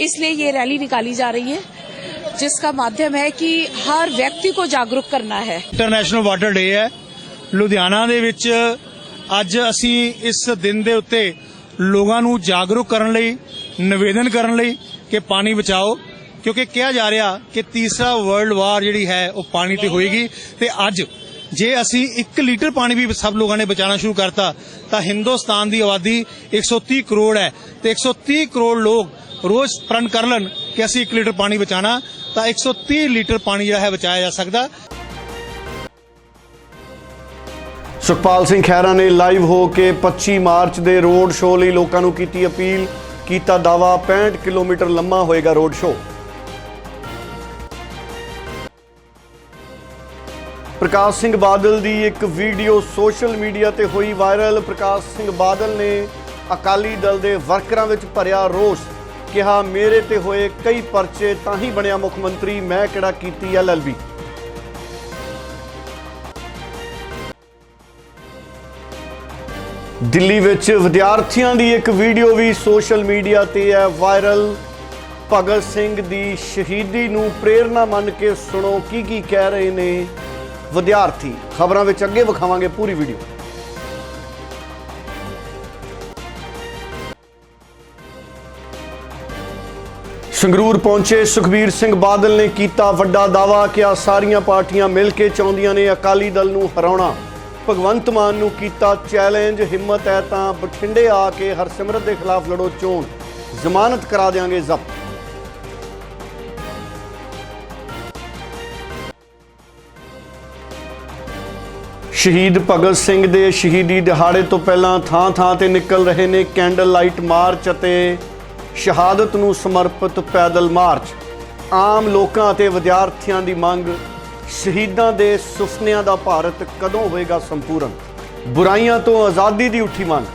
इसलिए ये रैली निकाली जा रही है जिसका माध्यम है कि हर व्यक्ति को जागरूक करना है। इंटरनेशनल वाटर डे है। ਲੁਧਿਆਣਾ ਦੇ ਵਿੱਚ ਅੱਜ ਅਸੀਂ ਇਸ ਦਿਨ ਦੇ ਉੱਤੇ ਲੋਕਾਂ ਨੂੰ ਜਾਗਰੂਕ ਕਰਨ ਲਈ, ਨਿਵੇਦਨ ਕਰਨ ਲਈ ਕਿ ਪਾਣੀ ਬਚਾਓ, ਕਿਉਂਕਿ ਕਿਹਾ ਜਾ ਰਿਹਾ ਕਿ ਤੀਸਰਾ ਵਰਲਡ ਵਾਰ ਜਿਹੜੀ ਹੈ ਉਹ ਪਾਣੀ ਤੇ ਹੋਏਗੀ ਤੇ ਅੱਜ ਜੇ ਅਸੀਂ 1 ਲੀਟਰ ਪਾਣੀ ਵੀ ਸਭ ਲੋਕਾਂ ਨੇ ਬਚਾਉਣਾ ਸ਼ੁਰੂ ਕਰਤਾ, ਤਾਂ ਹਿੰਦੁਸਤਾਨ ਦੀ ਆਬਾਦੀ 130 ਕਰੋੜ ਹੈ ਤੇ 130 ਕਰੋੜ ਲੋਕ ਰੋਜ਼ ਪ੍ਰਣ ਕਰ ਲੈਣ ਕਿ ਅਸੀਂ 1 ਲੀਟਰ ਪਾਣੀ ਬਚਾਣਾ ਤਾਂ 130 ਲੀਟਰ ਪਾਣੀ ਜਿਹੜਾ ਹੈ ਬਚਾਇਆ ਜਾ ਸਕਦਾ। ਸੁਖਪਾਲ ਸਿੰਘ ਖਹਿਰਾ ਨੇ ਲਾਈਵ ਹੋ ਕੇ 25 ਮਾਰਚ ਦੇ ਰੋਡ ਸ਼ੋਅ ਲਈ ਲੋਕਾਂ ਨੂੰ ਕੀਤੀ ਅਪੀਲ, ਕੀਤਾ ਦਾਵਾ 65 ਕਿਲੋਮੀਟਰ ਲੰਮਾ ਹੋਏਗਾ ਰੋਡ ਸ਼ੋਅ। ਪ੍ਰਕਾਸ਼ ਸਿੰਘ ਬਾਦਲ ਦੀ ਇੱਕ ਵੀਡੀਓ ਸੋਸ਼ਲ ਮੀਡੀਆ ਤੇ ਹੋਈ ਵਾਇਰਲ। ਪ੍ਰਕਾਸ਼ ਸਿੰਘ ਬਾਦਲ ਨੇ ਅਕਾਲੀ ਦਲ ਦੇ ਵਰਕਰਾਂ ਵਿੱਚ ਭਰਿਆ ਰੋਸ, ਕਿਹਾ, ਮੇਰੇ ਤੇ ਹੋਏ ਕਈ ਪਰਚੇ ਤਾਂ ਹੀ ਬਣਿਆ ਮੁੱਖ ਮੰਤਰੀ, ਮੈਂ ਕਿਹੜਾ ਕੀਤੀ ਐਲਐਲਬੀ? ਦਿੱਲੀ ਵਿੱਚ ਵਿਦਿਆਰਥੀਆਂ ਦੀ ਇੱਕ ਵੀਡੀਓ ਵੀ ਸੋਸ਼ਲ ਮੀਡੀਆ ਤੇ ਹੈ ਵਾਇਰਲ। ਭਗਤ ਸਿੰਘ ਦੀ ਸ਼ਹੀਦੀ ਨੂੰ ਪ੍ਰੇਰਣਾ ਮੰਨ ਕੇ ਸੁਣੋ ਕੀ ਕੀ ਕਹਿ ਰਹੇ ਨੇ ਵਿਦਿਆਰਥੀ। ਖਬਰਾਂ ਵਿੱਚ ਅੱਗੇ ਵਿਖਾਵਾਂਗੇ ਪੂਰੀ ਵੀਡੀਓ। ਸੰਗਰੂਰ ਪਹੁੰਚੇ ਸੁਖਬੀਰ ਸਿੰਘ ਬਾਦਲ ਨੇ ਕੀਤਾ ਵੱਡਾ ਦਾਵਾ ਕਿ ਸਾਰੀਆਂ ਪਾਰਟੀਆਂ ਮਿਲ ਕੇ ਚਾਹੁੰਦੀਆਂ ਨੇ, ਅਕਾਲੀ ਦਲ ਨੂੰ ਹਰਾਉਣਾ। ਭਗਵੰਤ ਮਾਨ ਨੂੰ ਕੀਤਾ ਚੈਲੰਜ ਹਿੰਮਤ ਹੈ ਤਾਂ ਬਠਿੰਡੇ ਆ ਕੇ ਹਰਸਿਮਰਤ ਦੇ ਖਿਲਾਫ ਲੜੋ, ਚੋਣ। ਜ਼ਮਾਨਤ ਕਰਾ ਦੇਾਂਗੇ ਜ਼ਬਤ। ਸ਼ਹੀਦ ਭਗਤ ਸਿੰਘ ਦੇ ਸ਼ਹੀਦੀ ਦਿਹਾੜੇ ਤੋਂ ਪਹਿਲਾਂ ਥਾਂ-ਥਾਂ ਤੇ ਨਿਕਲ ਰਹੇ ਨੇ ਕੈਂਡਲ ਲਾਈਟ ਮਾਰਚ ਅਤੇ ਸ਼ਹਾਦਤ ਨੂੰ ਸਮਰਪਿਤ ਪੈਦਲ ਮਾਰਚ। ਆਮ ਲੋਕਾਂ ਅਤੇ ਵਿਦਿਆਰਥੀਆਂ ਦੀ ਮੰਗ ਸ਼ਹੀਦਾਂ ਦੇ ਸੁਪਨਿਆਂ ਦਾ ਭਾਰਤ ਕਦੋਂ ਹੋਵੇਗਾ ਸੰਪੂਰਨ? ਬੁਰਾਈਆਂ ਤੋਂ ਆਜ਼ਾਦੀ ਦੀ ਉੱਠੀ ਮੰਗ।